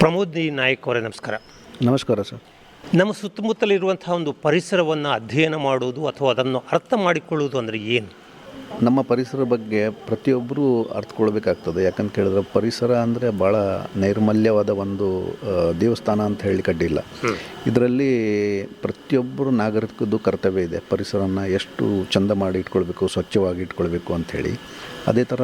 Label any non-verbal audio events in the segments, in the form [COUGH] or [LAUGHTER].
ಪ್ರಮೋದ್ ನಿ ನಾಯಕ್ ಅವರೇ ನಮಸ್ಕಾರ. ನಮಸ್ಕಾರ ಸರ್. ನಮ್ಮ ಸುತ್ತಮುತ್ತಲಿರುವಂತಹ ಒಂದು ಪರಿಸರವನ್ನು ಅಧ್ಯಯನ ಮಾಡುವುದು ಅಥವಾ ಅದನ್ನು ಅರ್ಥ ಮಾಡಿಕೊಳ್ಳುವುದು ಅಂದರೆ ಏನು? ನಮ್ಮ ಪರಿಸರ ಬಗ್ಗೆ ಪ್ರತಿಯೊಬ್ಬರೂ ಅರ್ಥಕೊಳ್ಬೇಕಾಗ್ತದೆ. ಯಾಕಂತ ಕೇಳಿದ್ರೆ ಪರಿಸರ ಅಂದರೆ ಭಾಳ ನೈರ್ಮಲ್ಯವಾದ ಒಂದು ದೇವಸ್ಥಾನ ಅಂತ ಹೇಳಿ ಕಡ್ಡಿಲ್ಲ ಇದರಲ್ಲಿ ಪ್ರತಿಯೊಬ್ಬರು ನಾಗರಿಕದ್ದು ಕರ್ತವ್ಯ ಇದೆ. ಪರಿಸರನ ಎಷ್ಟು ಚಂದ ಮಾಡಿ ಇಟ್ಕೊಳ್ಬೇಕು ಸ್ವಚ್ಛವಾಗಿ ಇಟ್ಕೊಳ್ಬೇಕು ಅಂಥೇಳಿ ಅದೇ ಥರ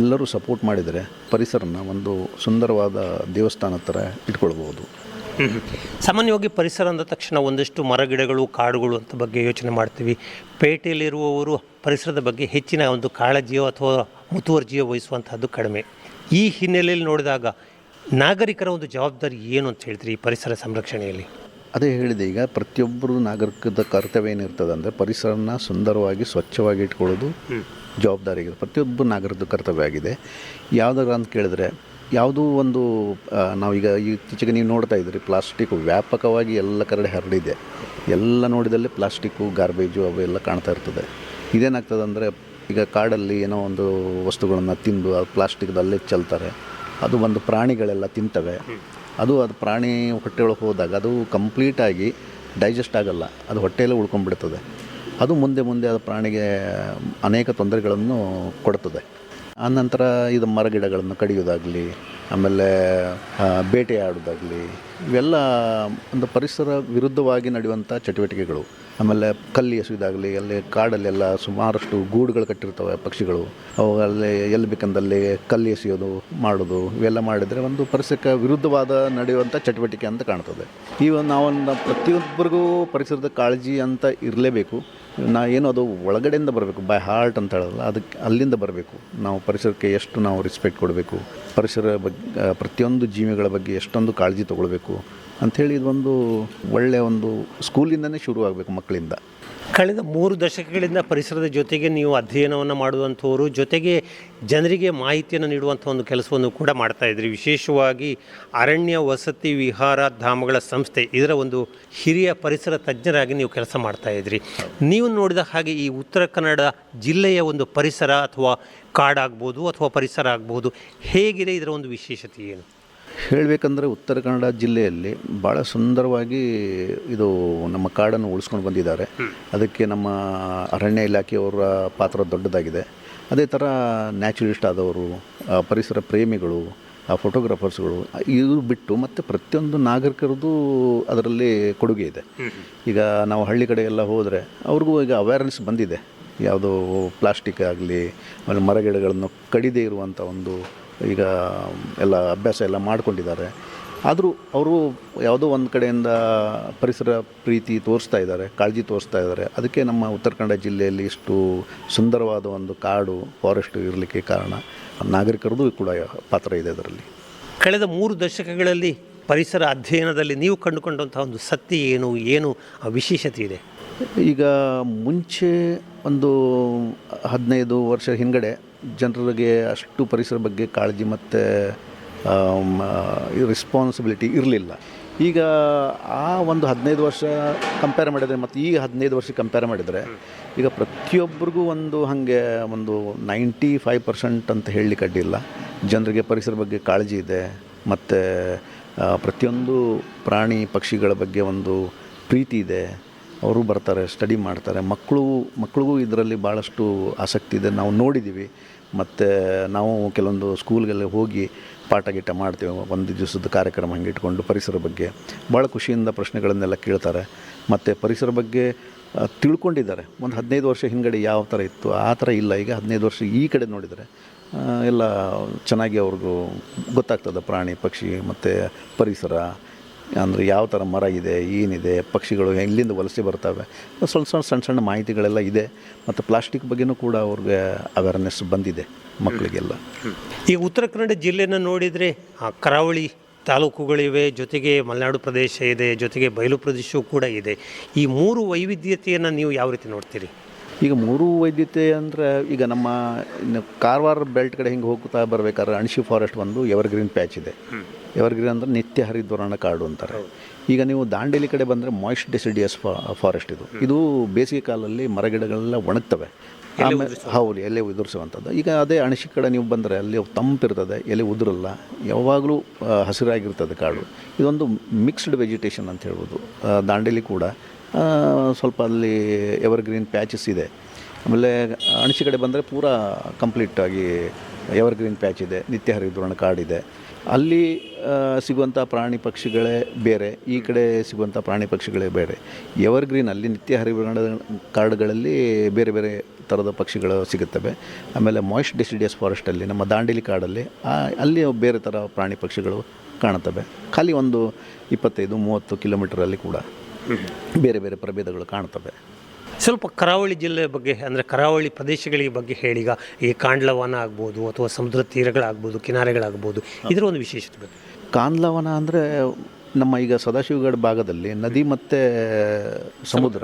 ಎಲ್ಲರೂ ಸಪೋರ್ಟ್ ಮಾಡಿದರೆ ಪರಿಸರನ ಒಂದು ಸುಂದರವಾದ ದೇವಸ್ಥಾನ ಥರ ಇಟ್ಕೊಳ್ಬೋದು. ಸಾಮಾನ್ಯವಾಗಿ ಪರಿಸರ ಅಂದ ತಕ್ಷಣ ಒಂದಷ್ಟು ಮರಗಿಡಗಳು ಕಾಡುಗಳು ಅಂತ ಬಗ್ಗೆ ಯೋಚನೆ ಮಾಡ್ತೀವಿ. ಪೇಟೆಯಲ್ಲಿರುವವರು ಪರಿಸರದ ಬಗ್ಗೆ ಹೆಚ್ಚಿನ ಒಂದು ಕಾಳಜಿಯೋ ಅಥವಾ ಮುತುವರ್ಜಿಯೋ ವಹಿಸುವಂತಹದ್ದು ಕಡಿಮೆ. ಈ ಹಿನ್ನೆಲೆಯಲ್ಲಿ ನೋಡಿದಾಗ ನಾಗರಿಕರ ಒಂದು ಜವಾಬ್ದಾರಿ ಏನು ಅಂತ ಹೇಳ್ತೀರಿ ಈ ಪರಿಸರ ಸಂರಕ್ಷಣೆಯಲ್ಲಿ? ಅದೇ ಹೇಳಿದೆ ಈಗ ಪ್ರತಿಯೊಬ್ಬರು ನಾಗರಿಕದ ಕರ್ತವ್ಯ ಏನಿರ್ತದೆ ಅಂದರೆ ಪರಿಸರನ ಸುಂದರವಾಗಿ ಸ್ವಚ್ಛವಾಗಿ ಇಟ್ಕೊಳ್ಳೋದು. ಜವಾಬ್ದಾರಿ ಆಗಿದೆ ಪ್ರತಿಯೊಬ್ಬ ನಾಗರಿಕದ ಕರ್ತವ್ಯ ಆಗಿದೆ. ಯಾವುದಾದ್ರು ಅಂತ ಕೇಳಿದ್ರೆ, ಯಾವುದೂ ಒಂದು ನಾವೀಗ ಇತ್ತೀಚೆಗೆ ನೀವು ನೋಡ್ತಾ ಇದ್ದೀರಿ, ಪ್ಲಾಸ್ಟಿಕ್ ವ್ಯಾಪಕವಾಗಿ ಎಲ್ಲ ಕಡೆ ಹರಡಿದೆ. ಎಲ್ಲ ನೋಡಿದಲ್ಲಿ ಪ್ಲಾಸ್ಟಿಕ್ಕು, ಗಾರ್ಬೇಜು ಅವೆಲ್ಲ ಕಾಣ್ತಾ ಇರ್ತದೆ. ಇದೇನಾಗ್ತದೆ ಅಂದರೆ, ಈಗ ಕಾಡಲ್ಲಿ ಏನೋ ಒಂದು ವಸ್ತುಗಳನ್ನು ತಿಂದು ಅದು ಪ್ಲಾಸ್ಟಿಕ್ದಲ್ಲೇ ಚೆಲ್ತಾರೆ. ಅದು ಒಂದು ಪ್ರಾಣಿಗಳೆಲ್ಲ ತಿಂತವೆ. ಅದು ಅದು ಪ್ರಾಣಿ ಹೊಟ್ಟೆಯೊಳಗೆ ಹೋದಾಗ ಅದು ಕಂಪ್ಲೀಟಾಗಿ ಡೈಜೆಸ್ಟ್ ಆಗಲ್ಲ. ಅದು ಹೊಟ್ಟೆಯಲ್ಲೇ ಉಳ್ಕೊಂಡ್ಬಿಡ್ತದೆ. ಅದು ಮುಂದೆ ಮುಂದೆ ಅದು ಪ್ರಾಣಿಗೆ ಅನೇಕ ತೊಂದರೆಗಳನ್ನು ಕೊಡ್ತದೆ. ಆನಂತರ ಇದು ಮರಗಿಡಗಳನ್ನು ಕಡಿಯೋದಾಗಲಿ ಆಮೇಲೆ ಬೇಟೆಯಾಡೋದಾಗಲಿ ಇವೆಲ್ಲ ಒಂದು ಪರಿಸರ ವಿರುದ್ಧವಾಗಿ ನಡೆಯುವಂಥ ಚಟುವಟಿಕೆಗಳು. ಆಮೇಲೆ ಕಲ್ಲಿ ಎಸೆಯೋದಾಗಲಿ ಅಲ್ಲಿ ಕಾಡಲ್ಲೆಲ್ಲ ಸುಮಾರಷ್ಟು ಗೂಡುಗಳು ಕಟ್ಟಿರ್ತವೆ ಪಕ್ಷಿಗಳು. ಅವುಗಳಲ್ಲಿ ಎಲ್ಲಿ ಬೇಕಂದಲ್ಲಿ ಕಲ್ಲಿ ಎಸೆಯೋದು ಮಾಡೋದು ಇವೆಲ್ಲ ಮಾಡಿದರೆ ಒಂದು ಪರಿಸರಕ್ಕೆ ವಿರುದ್ಧವಾದ ನಡೆಯುವಂಥ ಚಟುವಟಿಕೆ ಅಂತ ಕಾಣ್ತದೆ. ಈಗ ನಾವೊಂದು ಪ್ರತಿಯೊಬ್ಬರಿಗೂ ಪರಿಸರದ ಕಾಳಜಿ ಅಂತ ಇರಲೇಬೇಕು. ನಾ ಏನು ಅದು ಒಳಗಡೆಯಿಂದ ಬರಬೇಕು ಬೈ ಹಾರ್ಟ್ ಅಂತ ಹೇಳಲ್ಲ ಅದಕ್ಕೆ ಅಲ್ಲಿಂದ ಬರಬೇಕು. ನಾವು ಪರಿಸರಕ್ಕೆ ಎಷ್ಟು ನಾವು ರೆಸ್ಪೆಕ್ಟ್ ಕೊಡಬೇಕು, ಪರಿಸರ ಬಗ್ಗೆ ಪ್ರತಿಯೊಂದು ಜೀವಿಗಳ ಬಗ್ಗೆ ಎಷ್ಟೊಂದು ಕಾಳಜಿ ತೊಗೊಳ್ಬೇಕು ಅಂಥೇಳಿ ಇದೊಂದು ಒಳ್ಳೆಯ ಒಂದು ಸ್ಕೂಲಿಂದನೇ ಶುರು ಆಗಬೇಕು ಮಕ್ಕಳಿಂದ. ಕಳೆದ ಮೂರು ದಶಕಗಳಿಂದ ಪರಿಸರದ ಜೊತೆಗೆ ನೀವು ಅಧ್ಯಯನವನ್ನು ಮಾಡುವಂಥವರು, ಜೊತೆಗೆ ಜನರಿಗೆ ಮಾಹಿತಿಯನ್ನು ನೀಡುವಂಥ ಒಂದು ಕೆಲಸವನ್ನು ಕೂಡ ಮಾಡ್ತಾ ಇದ್ರಿ. ವಿಶೇಷವಾಗಿ ಅರಣ್ಯ ವಸತಿ ವಿಹಾರ ಧಾಮಗಳ ಸಂಸ್ಥೆ, ಇದರ ಒಂದು ಹಿರಿಯ ಪರಿಸರ ತಜ್ಞರಾಗಿ ನೀವು ಕೆಲಸ ಮಾಡ್ತಾ ಇದ್ರಿ. ನೀವು ನೋಡಿದ ಹಾಗೆ ಈ ಉತ್ತರ ಕನ್ನಡ ಜಿಲ್ಲೆಯ ಒಂದು ಪರಿಸರ ಅಥವಾ ಕಾಡಾಗ್ಬೋದು ಅಥವಾ ಪರಿಸರ ಆಗ್ಬೋದು, ಹೇಗಿದೆ ಇದರ ಒಂದು ವಿಶೇಷತೆ ಏನು? ಹೇಳಬೇಕಂದ್ರೆ ಉತ್ತರ ಕನ್ನಡ ಜಿಲ್ಲೆಯಲ್ಲಿ ಭಾಳ ಸುಂದರವಾಗಿ ಇದು ನಮ್ಮ ಕಾಡನ್ನು ಉಳಿಸ್ಕೊಂಡು ಬಂದಿದ್ದಾರೆ. ಅದಕ್ಕೆ ನಮ್ಮ ಅರಣ್ಯ ಇಲಾಖೆಯವರ ಪಾತ್ರ ದೊಡ್ಡದಾಗಿದೆ. ಅದೇ ಥರ ನ್ಯಾಚುರಿಸ್ಟ್ ಆದವರು ಪರಿಸರ ಪ್ರೇಮಿಗಳು, ಆ, ಫೋಟೋಗ್ರಾಫರ್ಸ್ಗಳು, ಇದು ಬಿಟ್ಟು ಮತ್ತು ಪ್ರತಿಯೊಂದು ನಾಗರಿಕರದ್ದು ಅದರಲ್ಲಿ ಕೊಡುಗೆ ಇದೆ. ಈಗ ನಾವು ಹಳ್ಳಿ ಕಡೆ ಎಲ್ಲ ಹೋದರೆ ಅವ್ರಿಗೂ ಈಗ ಅವೇರ್ನೆಸ್ ಬಂದಿದೆ. ಯಾವುದೋ ಪ್ಲಾಸ್ಟಿಕ್ ಆಗಲಿ, ಆಮೇಲೆ ಮರಗಿಡಗಳನ್ನು ಕಡಿದೇ ಇರುವಂಥ ಒಂದು ಈಗ ಎಲ್ಲ ಅಭ್ಯಾಸ ಎಲ್ಲ ಮಾಡಿಕೊಂಡಿದ್ದಾರೆ. ಆದರೂ ಅವರು ಯಾವುದೋ ಒಂದು ಕಡೆಯಿಂದ ಪರಿಸರ ಪ್ರೀತಿ ತೋರಿಸ್ತಾ ಇದ್ದಾರೆ ಕಾಳಜಿ ತೋರಿಸ್ತಾ ಇದ್ದಾರೆ. ಅದಕ್ಕೆ ನಮ್ಮ ಉತ್ತರ ಕನ್ನಡ ಜಿಲ್ಲೆಯಲ್ಲಿ ಇಷ್ಟು ಸುಂದರವಾದ ಒಂದು ಕಾಡು ಫಾರೆಸ್ಟ್ ಇರಲಿಕ್ಕೆ ಕಾರಣ ನಾಗರಿಕರದ್ದು ಕೂಡ ಪಾತ್ರ ಇದೆ ಅದರಲ್ಲಿ. ಕಳೆದ ಮೂರು ದಶಕಗಳಲ್ಲಿ ಪರಿಸರ ಅಧ್ಯಯನದಲ್ಲಿ ನೀವು ಕಂಡುಕೊಂಡಂಥ ಒಂದು ಸತ್ಯ ಏನು ಏನು ಆ ವಿಶೇಷತೆ ಇದೆ? ಈಗ ಮುಂಚೆ ಒಂದು ಹದಿನೈದು ವರ್ಷ ಹಿಂಗಡೆ ಜನರಿಗೆ ಅಷ್ಟು ಪರಿಸರ ಬಗ್ಗೆ ಕಾಳಜಿ ಮತ್ತು ರೆಸ್ಪಾನ್ಸಿಬಿಲಿಟಿ ಇರಲಿಲ್ಲ. ಈಗ ಆ ಒಂದು ಹದಿನೈದು ವರ್ಷ ಕಂಪೇರ್ ಮಾಡಿದರೆ, ಮತ್ತು ಈಗ ಹದಿನೈದು ವರ್ಷ ಕಂಪೇರ್ ಮಾಡಿದರೆ, ಈಗ ಪ್ರತಿಯೊಬ್ಬರಿಗೂ ಒಂದು ಹಾಗೆ ಒಂದು ನೈಂಟಿ ಫೈವ್ ಪರ್ಸೆಂಟ್ ಅಂತ ಹೇಳಲಿಕ್ಕೆ ಅಡ್ಡಿಲ್ಲ ಜನರಿಗೆ ಪರಿಸರ ಬಗ್ಗೆ ಕಾಳಜಿ ಇದೆ, ಮತ್ತು ಪ್ರತಿಯೊಂದು ಪ್ರಾಣಿ ಪಕ್ಷಿಗಳ ಬಗ್ಗೆ ಒಂದು ಪ್ರೀತಿ ಇದೆ ಅವರು ಬರ್ತಾರೆ ಸ್ಟಡಿ ಮಾಡ್ತಾರೆ. ಮಕ್ಕಳು, ಮಕ್ಕಳಿಗೂ ಇದರಲ್ಲಿ ಭಾಳಷ್ಟು ಆಸಕ್ತಿ ಇದೆ. ನಾವು ನೋಡಿದ್ದೀವಿ ಮತ್ತು ನಾವು ಕೆಲವೊಂದು ಸ್ಕೂಲ್ಗೆಲ್ಲ ಹೋಗಿ ಪಾಠ ಗೀಟ ಮಾಡ್ತೀವಿ. ಒಂದು ದಿವಸದ ಕಾರ್ಯಕ್ರಮ ಹಂಗೆ ಇಟ್ಕೊಂಡು ಪರಿಸರ ಬಗ್ಗೆ. ಭಾಳ ಖುಷಿಯಿಂದ ಪ್ರಶ್ನೆಗಳನ್ನೆಲ್ಲ ಕೇಳ್ತಾರೆ. ಮತ್ತು ಪರಿಸರ ಬಗ್ಗೆ ತಿಳ್ಕೊಂಡಿದ್ದಾರೆ. ಒಂದು ಹದಿನೈದು ವರ್ಷ ಹಿಂಗಡೆ ಯಾವ ಥರ ಇತ್ತು? ಆ ಥರ ಇಲ್ಲ. ಈಗ ಹದಿನೈದು ವರ್ಷ ಈ ಕಡೆ ನೋಡಿದರೆ ಎಲ್ಲ ಚೆನ್ನಾಗಿ ಅವ್ರಿಗೂ ಗೊತ್ತಾಗ್ತದೆ. ಪ್ರಾಣಿ, ಪಕ್ಷಿ, ಮತ್ತು ಪರಿಸರ ಅಂದರೆ ಯಾವ ಥರ ಮರ ಇದೆ ಏನಿದೆ ಪಕ್ಷಿಗಳು ಎಲ್ಲಿಂದ ವಲಸೆ ಬರ್ತವೆ ಸ್ವಲ್ಪ ಸ್ವಲ್ಪ ಸಣ್ಣ ಸಣ್ಣ ಮಾಹಿತಿಗಳೆಲ್ಲ ಇದೆ. ಮತ್ತು ಪ್ಲಾಸ್ಟಿಕ್ ಬಗ್ಗೆನೂ ಕೂಡ ಅವ್ರಿಗೆ ಅವೇರ್ನೆಸ್ ಬಂದಿದೆ ಮಕ್ಕಳಿಗೆಲ್ಲ. ಈ ಉತ್ತರ ಕನ್ನಡ ಜಿಲ್ಲೆಯನ್ನು ನೋಡಿದರೆ ಆ, ಕರಾವಳಿ ತಾಲೂಕುಗಳಿವೆ ಜೊತೆಗೆ ಮಲೆನಾಡು ಪ್ರದೇಶ ಇದೆ ಜೊತೆಗೆ ಬಯಲು ಪ್ರದೇಶವೂ ಕೂಡ ಇದೆ. ಈ ಮೂರು ವೈವಿಧ್ಯತೆಯನ್ನು ನೀವು ಯಾವ ರೀತಿ ನೋಡ್ತೀರಿ? ಈಗ ಮೂರು ವೈದ್ಯತೆ ಅಂದರೆ ಈಗ ನಮ್ಮ ಇನ್ನು ಕಾರವಾರ ಬೆಲ್ಟ್ ಕಡೆ ಹಿಂಗೆ ಹೋಗ್ತಾ ಬರಬೇಕಾದ್ರೆ ಅಣಶಿ ಫಾರೆಸ್ಟ್ ಒಂದು ಎವರ್ಗ್ರೀನ್ ಪ್ಯಾಚ್ ಇದೆ. ಎವರ್ಗ್ರೀನ್ ಅಂದರೆ ನಿತ್ಯ ಹರಿದ್ವರ್ಣ ಕಾಡು ಅಂತಾರೆ. ಈಗ ನೀವು ದಾಂಡೇಲಿ ಕಡೆ ಬಂದರೆ ಮಾಯ್ಸ್ಟ್ ಡೆಸಿಡಿಯಸ್ ಫಾರೆಸ್ಟ್ ಇದು. ಇದು ಬೇಸಿಗೆ ಕಾಲದಲ್ಲಿ ಮರಗಿಡಗಳೆಲ್ಲ ಒಣಗ್ತವೆ. ಆಮೇಲೆ ಹೌದು ಎಲೆ ಉದುರಿಸುವಂಥದ್ದು. ಈಗ ಅದೇ ಅಣಶಿ ಕಡೆ ನೀವು ಬಂದರೆ ಅಲ್ಲಿ ತಂಪಿರ್ತದೆ ಎಲೆ ಉದುರಲ್ಲ ಯಾವಾಗಲೂ ಹಸಿರಾಗಿರ್ತದೆ ಕಾಡು. ಇದೊಂದು ಮಿಕ್ಸ್ಡ್ ವೆಜಿಟೇಷನ್ ಅಂತ ಹೇಳ್ಬೋದು. ದಾಂಡೇಲಿ ಕೂಡ ಸ್ವಲ್ಪ ಅಲ್ಲಿ ಎವರ್ಗ್ರೀನ್ ಪ್ಯಾಚಸ್ ಇದೆ. ಆಮೇಲೆ ಅಣಶಿ ಕಡೆ ಬಂದರೆ ಪೂರಾ ಕಂಪ್ಲೀಟಾಗಿ ಎವರ್ಗ್ರೀನ್ ಪ್ಯಾಚ್ ಇದೆ ನಿತ್ಯ ಹರಿದ್ವರ್ಣ ಕಾಡಿದೆ. ಅಲ್ಲಿ ಸಿಗುವಂಥ ಪ್ರಾಣಿ ಪಕ್ಷಿಗಳೇ ಬೇರೆ ಈ ಕಡೆ ಸಿಗುವಂಥ ಪ್ರಾಣಿ ಪಕ್ಷಿಗಳೇ ಬೇರೆ. ಎವರ್ಗ್ರೀನ್ ಅಲ್ಲಿ ನಿತ್ಯ ಹರಿದ್ವರ್ಣ ಕಾಡುಗಳಲ್ಲಿ ಬೇರೆ ಬೇರೆ ಥರದ ಪಕ್ಷಿಗಳು ಸಿಗುತ್ತವೆ. ಆಮೇಲೆ ಮಾಯ್ಸ್ಟ್ ಡೆಸಿಡಿಯಸ್ ಫಾರೆಸ್ಟಲ್ಲಿ ನಮ್ಮ ದಾಂಡಿಲಿ ಕಾಡಲ್ಲಿ ಅಲ್ಲಿ ಬೇರೆ ಥರ ಪ್ರಾಣಿ ಪಕ್ಷಿಗಳು ಕಾಣುತ್ತವೆ. ಖಾಲಿ ಒಂದು ಇಪ್ಪತ್ತೈದು ಮೂವತ್ತು ಕಿಲೋಮೀಟರಲ್ಲಿ ಕೂಡ ಬೇರೆ ಬೇರೆ ಪ್ರಭೇದಗಳು ಕಾಣ್ತವೆ ಸ್ವಲ್ಪ ಕರಾವಳಿ ಜಿಲ್ಲೆ ಬಗ್ಗೆ ಅಂದರೆ ಕರಾವಳಿ ಪ್ರದೇಶಗಳಿಗೆ ಬಗ್ಗೆ ಹೇಳೀಗ ಈ ಕಾಂಡ್ಲವನ ಆಗ್ಬೋದು ಅಥವಾ ಸಮುದ್ರ ತೀರಗಳಾಗ್ಬೋದು ಕಿನಾರೆಗಳಾಗ್ಬೋದು ಇದರ ಒಂದು ವಿಶೇಷತೆ ಬಗ್ಗೆ ಕಾಂಡ್ಲವನ ಅಂದರೆ ನಮ್ಮ ಈಗ ಸದಾಶಿವಗಢ ಭಾಗದಲ್ಲಿ ನದಿ ಮತ್ತು ಸಮುದ್ರ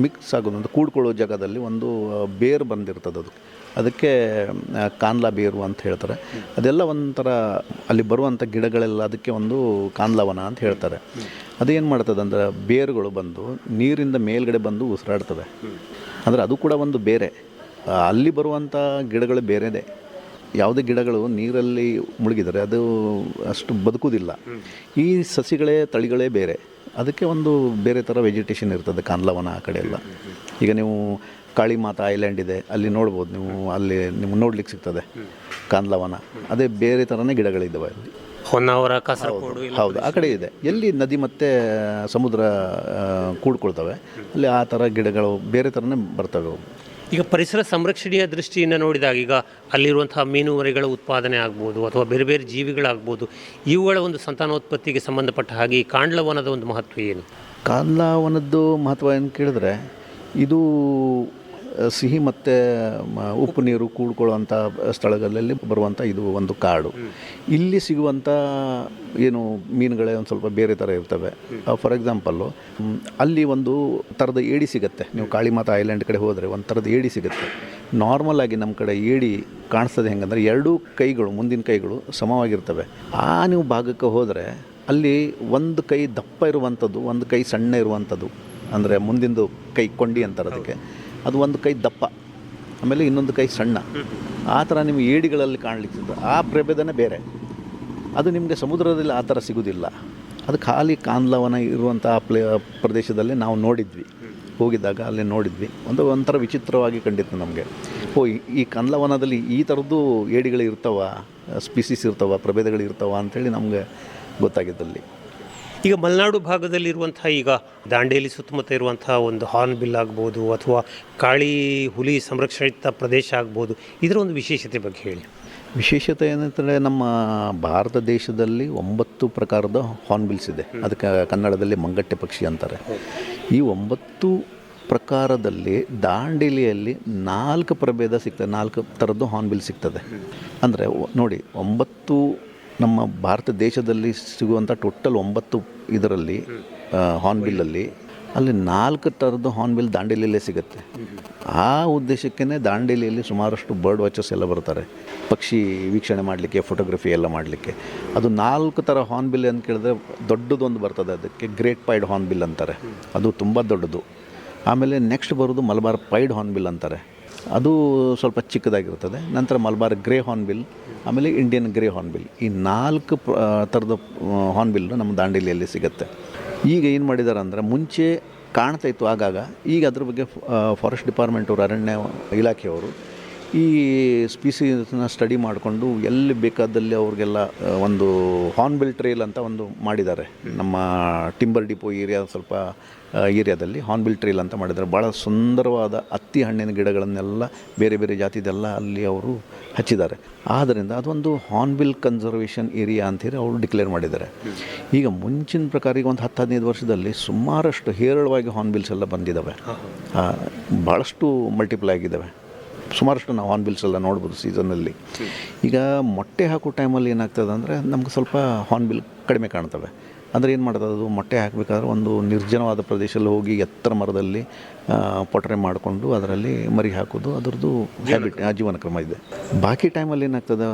ಮಿಕ್ಸ್ ಆಗೋದು ಒಂದು ಕೂಡ್ಕೊಳ್ಳೋ ಜಾಗದಲ್ಲಿ ಒಂದು ಬೇರು ಬಂದಿರ್ತದದು ಅದು. ಅದಕ್ಕೆ ಕಾನ್ಲಾ ಬೇರು ಅಂತ ಹೇಳ್ತಾರೆ. ಅದೆಲ್ಲ ಒಂಥರ ಅಲ್ಲಿ ಬರುವಂಥ ಗಿಡಗಳೆಲ್ಲ ಅದಕ್ಕೆ ಒಂದು ಕಾನ್ಲಾವನ ಅಂತ ಹೇಳ್ತಾರೆ. ಅದೇನು ಮಾಡ್ತದೆ ಅಂದರೆ ಬೇರುಗಳು ಬಂದು ನೀರಿಂದ ಮೇಲ್ಗಡೆ ಬಂದು ಉಸಿರಾಡ್ತವೆ. ಅಂದರೆ ಅದು ಕೂಡ ಒಂದು ಬೇರೆ. ಅಲ್ಲಿ ಬರುವಂಥ ಗಿಡಗಳು ಬೇರೆದೇ. ಯಾವುದೇ ಗಿಡಗಳು ನೀರಲ್ಲಿ ಮುಳುಗಿದರೆ ಅದು ಅಷ್ಟು ಬದುಕುವುದಿಲ್ಲ. ಈ ಸಸಿಗಳೇ, ತಳಿಗಳೇ ಬೇರೆ. ಅದಕ್ಕೆ ಒಂದು ಬೇರೆ ಥರ ವೆಜಿಟೇಷನ್ ಇರ್ತದೆ ಕಾನ್ಲವನ ಆ ಕಡೆ ಎಲ್ಲ. ಈಗ ನೀವು ಕಾಳಿಮಾತಾ ಐಲ್ಯಾಂಡ್ ಇದೆ ಅಲ್ಲಿ ನೋಡ್ಬೋದು ನೀವು ಅಲ್ಲಿ ನಿಮ್ಗೆ ನೋಡ್ಲಿಕ್ಕೆ ಸಿಗ್ತದೆ ಕಾಂದ್ಲವನ ಅದೇ ಬೇರೆ ಥರನೇ ಗಿಡಗಳಿದ್ದಾವೆ ಅಲ್ಲಿ. ಹೊನ್ನಾವರ ಕಾಸರಗೋಡು ಹೌದು ಆ ಕಡೆ ಇದೆ. ಎಲ್ಲಿ ನದಿ ಮತ್ತು ಸಮುದ್ರ ಕೂಡ್ಕೊಳ್ತವೆ ಅಲ್ಲಿ ಆ ಥರ ಗಿಡಗಳು ಬೇರೆ ಥರನೇ ಬರ್ತವೆ. ಅವು ಈಗ ಪರಿಸರ ಸಂರಕ್ಷಣೆಯ ದೃಷ್ಟಿಯಿಂದ ನೋಡಿದಾಗ ಈಗ ಅಲ್ಲಿರುವಂತಹ ಮೀನುಮರಿಗಳ ಉತ್ಪಾದನೆ ಆಗ್ಬೋದು ಅಥವಾ ಬೇರೆ ಬೇರೆ ಜೀವಿಗಳಾಗ್ಬೋದು ಇವುಗಳ ಒಂದು ಸಂತಾನೋತ್ಪತ್ತಿಗೆ ಸಂಬಂಧಪಟ್ಟ ಹಾಗೆ ಈ ಕಾಂಡ್ಲವನದ ಒಂದು ಮಹತ್ವ ಏನು? ಕಾಂಡ್ಲವನದ್ದು ಮಹತ್ವ ಏನು ಕೇಳಿದ್ರೆ ಇದು ಸಿಹಿ ಮತ್ತು ಉಪ್ಪು ನೀರು ಕೂಡ್ಕೊಳ್ಳುವಂಥ ಸ್ಥಳಗಳಲ್ಲಿ ಬರುವಂಥ ಇದು ಒಂದು ಕಾಡು. ಇಲ್ಲಿ ಸಿಗುವಂಥ ಏನು ಮೀನುಗಳೇ ಒಂದು ಸ್ವಲ್ಪ ಬೇರೆ ಥರ ಇರ್ತವೆ. ಫಾರ್ ಎಕ್ಸಾಂಪಲ್ಲು ಅಲ್ಲಿ ಒಂದು ಥರದ ಏಡಿ ಸಿಗುತ್ತೆ. ನೀವು ಕಾಳಿಮಾತಾ ಐಲ್ಯಾಂಡ್ ಕಡೆ ಹೋದರೆ ಒಂದು ಥರದ ಏಡಿ ಸಿಗುತ್ತೆ. ನಾರ್ಮಲ್ ಆಗಿ ನಮ್ಮ ಕಡೆ ಏಡಿ ಕಾಣಿಸ್ತದೆ ಹೆಂಗಂದರೆ ಎರಡೂ ಕೈಗಳು, ಮುಂದಿನ ಕೈಗಳು ಸಮವಾಗಿರ್ತವೆ. ಆ ನೀವು ಭಾಗಕ್ಕೆ ಹೋದರೆ ಅಲ್ಲಿ ಒಂದು ಕೈ ದಪ್ಪ ಇರುವಂಥದ್ದು ಒಂದು ಕೈ ಸಣ್ಣ ಇರುವಂಥದ್ದು ಅಂದರೆ ಮುಂದಿಂದು ಕೈ ಕೊಂಡಿ ಅಂತಾರೆ ಅದಕ್ಕೆ. ಅದು ಒಂದು ಕೈ ದಪ್ಪ, ಆಮೇಲೆ ಇನ್ನೊಂದು ಕೈ ಸಣ್ಣ. ಆ ಥರ ನಿಮಗೆ ಏಡಿಗಳಲ್ಲಿ ಕಾಣಲಿಕ್ಕೆ ಆ ಪ್ರಭೇದನೇ ಬೇರೆ. ಅದು ನಿಮಗೆ ಸಮುದ್ರದಲ್ಲಿ ಆ ಥರ ಸಿಗೋದಿಲ್ಲ. ಅದು ಖಾಲಿ ಕಾನ್ಲವನ ಇರುವಂಥ ಪ್ಲೇ, ಪ್ರದೇಶದಲ್ಲಿ ನಾವು ನೋಡಿದ್ವಿ. ಹೋಗಿದ್ದಾಗ ಅಲ್ಲಿ ನೋಡಿದ್ವಿ. ಒಂದು ಒಂಥರ ವಿಚಿತ್ರವಾಗಿ ಕಂಡಿತ್ತು ನಮಗೆ. ಓ, ಈ- ಕಂದ್ಲವನದಲ್ಲಿ ಈ ಥರದ್ದು ಏಡಿಗಳು ಇರ್ತವ, ಸ್ಪೀಸೀಸ್ ಇರ್ತವ, ಪ್ರಭೇದಗಳು ಇರ್ತವ ಅಂಥೇಳಿ ನಮಗೆ ಗೊತ್ತಾಗಿದ್ದಲ್ಲಿ ಈಗ ಮಲೆನಾಡು ಭಾಗದಲ್ಲಿರುವಂಥ ಈಗ ದಾಂಡೇಲಿ ಸುತ್ತಮುತ್ತ ಇರುವಂಥ ಒಂದು ಹಾರ್ನ್ ಬಿಲ್ ಆಗ್ಬೋದು ಅಥವಾ ಕಾಳಿ ಹುಲಿ ಸಂರಕ್ಷಿತ ಪ್ರದೇಶ ಆಗ್ಬೋದು ಇದರ ಒಂದು ವಿಶೇಷತೆ ಬಗ್ಗೆ ಹೇಳಿ. ವಿಶೇಷತೆ ಏನಂತಂದರೆ ನಮ್ಮ ಭಾರತ ದೇಶದಲ್ಲಿ ಒಂಬತ್ತು ಪ್ರಕಾರದ ಹಾರ್ನ್ಬಿಲ್ಸ್ ಇದೆ. ಅದಕ್ಕೆ ಕನ್ನಡದಲ್ಲಿ ಮಂಗಟ್ಟೆ ಪಕ್ಷಿ ಅಂತಾರೆ. ಈ ಒಂಬತ್ತು ಪ್ರಕಾರದಲ್ಲಿ ದಾಂಡೇಲಿಯಲ್ಲಿ ನಾಲ್ಕು ಪ್ರಭೇದ ಸಿಗ್ತದೆ ನಾಲ್ಕು ಥರದ್ದು ಹಾರ್ನ್ಬಿಲ್ ಸಿಗ್ತದೆ. ಅಂದರೆ ನೋಡಿ ಒಂಬತ್ತು ನಮ್ಮ ಭಾರತ ದೇಶದಲ್ಲಿ ಸಿಗುವಂಥ ಟೋಟಲ್ ಒಂಬತ್ತು ಇದರಲ್ಲಿ ಹಾರ್ನ್ಬಿಲ್ಲಲ್ಲಿ ಅಲ್ಲಿ ನಾಲ್ಕು ಥರದ ಹಾರ್ನ್ಬಿಲ್ ದಾಂಡೇಲಿಯಲ್ಲೇ ಸಿಗುತ್ತೆ. ಆ ಉದ್ದೇಶಕ್ಕೇ ದಾಂಡೇಲಿಯಲ್ಲಿ ಸುಮಾರಷ್ಟು ಬರ್ಡ್ ವಾಚಸ್ ಎಲ್ಲ ಬರ್ತಾರೆ. ಪಕ್ಷಿ ವೀಕ್ಷಣೆ ಮಾಡಲಿಕ್ಕೆ ಫೋಟೋಗ್ರಫಿ ಎಲ್ಲ ಮಾಡಲಿಕ್ಕೆ. ಅದು ನಾಲ್ಕು ಥರ ಹಾರ್ನ್ಬಿಲ್ ಅಂತ ಕೇಳಿದ್ರೆ ದೊಡ್ಡದೊಂದು ಬರ್ತದೆ ಅದಕ್ಕೆ ಗ್ರೇಟ್ ಪೈಡ್ ಹಾರ್ನ್ಬಿಲ್ ಅಂತಾರೆ. ಅದು ತುಂಬ ದೊಡ್ಡದು. ಆಮೇಲೆ ನೆಕ್ಸ್ಟ್ ಬರೋದು ಮಲಬಾರ್ ಪೈಡ್ ಹಾರ್ನ್ಬಿಲ್ ಅಂತಾರೆ. ಅದು ಸ್ವಲ್ಪ ಚಿಕ್ಕದಾಗಿರ್ತದೆ ನಂತರ ಮಲಬಾರ್ ಗ್ರೇ ಹಾರ್ನ್ಬಿಲ್ ಆಮೇಲೆ ಇಂಡಿಯನ್ ಗ್ರೇ ಹಾರ್ನ್ಬಿಲ್ ಈ ನಾಲ್ಕು ಥರದ ಹಾರ್ನ್ಬಿಲ್ ನಮ್ಮ ದಾಂಡೇಲಿಯಲ್ಲಿ ಸಿಗುತ್ತೆ. ಈಗ ಏನು ಮಾಡಿದ್ದಾರೆ ಅಂದರೆ ಮುಂಚೆ ಕಾಣ್ತಾ ಇತ್ತು ಆಗಾಗ, ಈಗ ಅದ್ರ ಬಗ್ಗೆ ಫಾರೆಸ್ಟ್ ಡಿಪಾರ್ಟ್ಮೆಂಟವರು ಅರಣ್ಯ ಇಲಾಖೆಯವರು ಈ ಸ್ಪೀಸೀಸ್ನ ಸ್ಟಡಿ ಮಾಡಿಕೊಂಡು ಎಲ್ಲಿ ಬೇಕಾದಲ್ಲಿ ಅವ್ರಿಗೆಲ್ಲ ಒಂದು ಹಾರ್ನ್ಬಿಲ್ ಟ್ರೇಲ್ ಅಂತ ಒಂದು ಮಾಡಿದ್ದಾರೆ. ನಮ್ಮ ಟಿಂಬರ್ ಡಿಪೋ ಏರಿಯಾ ಸ್ವಲ್ಪ ಏರಿಯಾದಲ್ಲಿ ಹಾರ್ನ್ಬಿಲ್ ಟ್ರೇಲ್ ಅಂತ ಮಾಡಿದ್ದಾರೆ. ಭಾಳ ಸುಂದರವಾದ ಹತ್ತಿ ಹಣ್ಣಿನ ಗಿಡಗಳನ್ನೆಲ್ಲ ಬೇರೆ ಬೇರೆ ಜಾತಿದೆಲ್ಲ ಅಲ್ಲಿ ಅವರು ಹಚ್ಚಿದ್ದಾರೆ. ಆದ್ದರಿಂದ ಅದೊಂದು ಹಾರ್ನ್ಬಿಲ್ ಕನ್ಸರ್ವೇಷನ್ ಏರಿಯಾ ಅಂತೇಳಿ ಅವರು ಡಿಕ್ಲೇರ್ ಮಾಡಿದ್ದಾರೆ. ಈಗ ಮುಂಚಿನ ಪ್ರಕಾರ ಈಗ ಒಂದು ಹತ್ತು ಹದಿನೈದು ವರ್ಷದಲ್ಲಿ ಸುಮಾರಷ್ಟು ಹೇರಳವಾಗಿ ಹಾರ್ನ್ಬಿಲ್ಸ್ ಎಲ್ಲ ಬಂದಿದ್ದಾವೆ. ಭಾಳಷ್ಟು ಮಲ್ಟಿಪ್ಲೈ ಆಗಿದ್ದಾವೆ. ಸುಮಾರಷ್ಟು ನಾವು ಹಾರ್ನ್ಬಿಲ್ಸ್ ಎಲ್ಲ ನೋಡ್ಬೋದು ಸೀಸನಲ್ಲಿ ಈಗ ಮೊಟ್ಟೆ ಹಾಕೋ ಟೈಮಲ್ಲಿ ಏನಾಗ್ತದೆ ಅಂದರೆ ನಮ್ಗೆ ಸ್ವಲ್ಪ ಹಾರ್ನ್ಬಿಲ್ ಕಡಿಮೆ ಕಾಣ್ತವೆ. ಅಂದರೆ ಏನು ಮಾಡ್ತದೆ, ಅದು ಮೊಟ್ಟೆ ಹಾಕಬೇಕಾದ್ರೆ ಒಂದು ನಿರ್ಜನವಾದ ಪ್ರದೇಶದಲ್ಲಿ ಹೋಗಿ ಎತ್ತರ ಮರದಲ್ಲಿ ಪೊಟರೆ ಮಾಡಿಕೊಂಡು ಅದರಲ್ಲಿ ಮರಿ ಹಾಕೋದು, ಅದರದ್ದು ಹ್ಯಾಬಿಟ್ ಜೀವನ ಕ್ರಮ ಇದೆ. ಬಾಕಿ ಟೈಮಲ್ಲಿ ಏನಾಗ್ತದೆ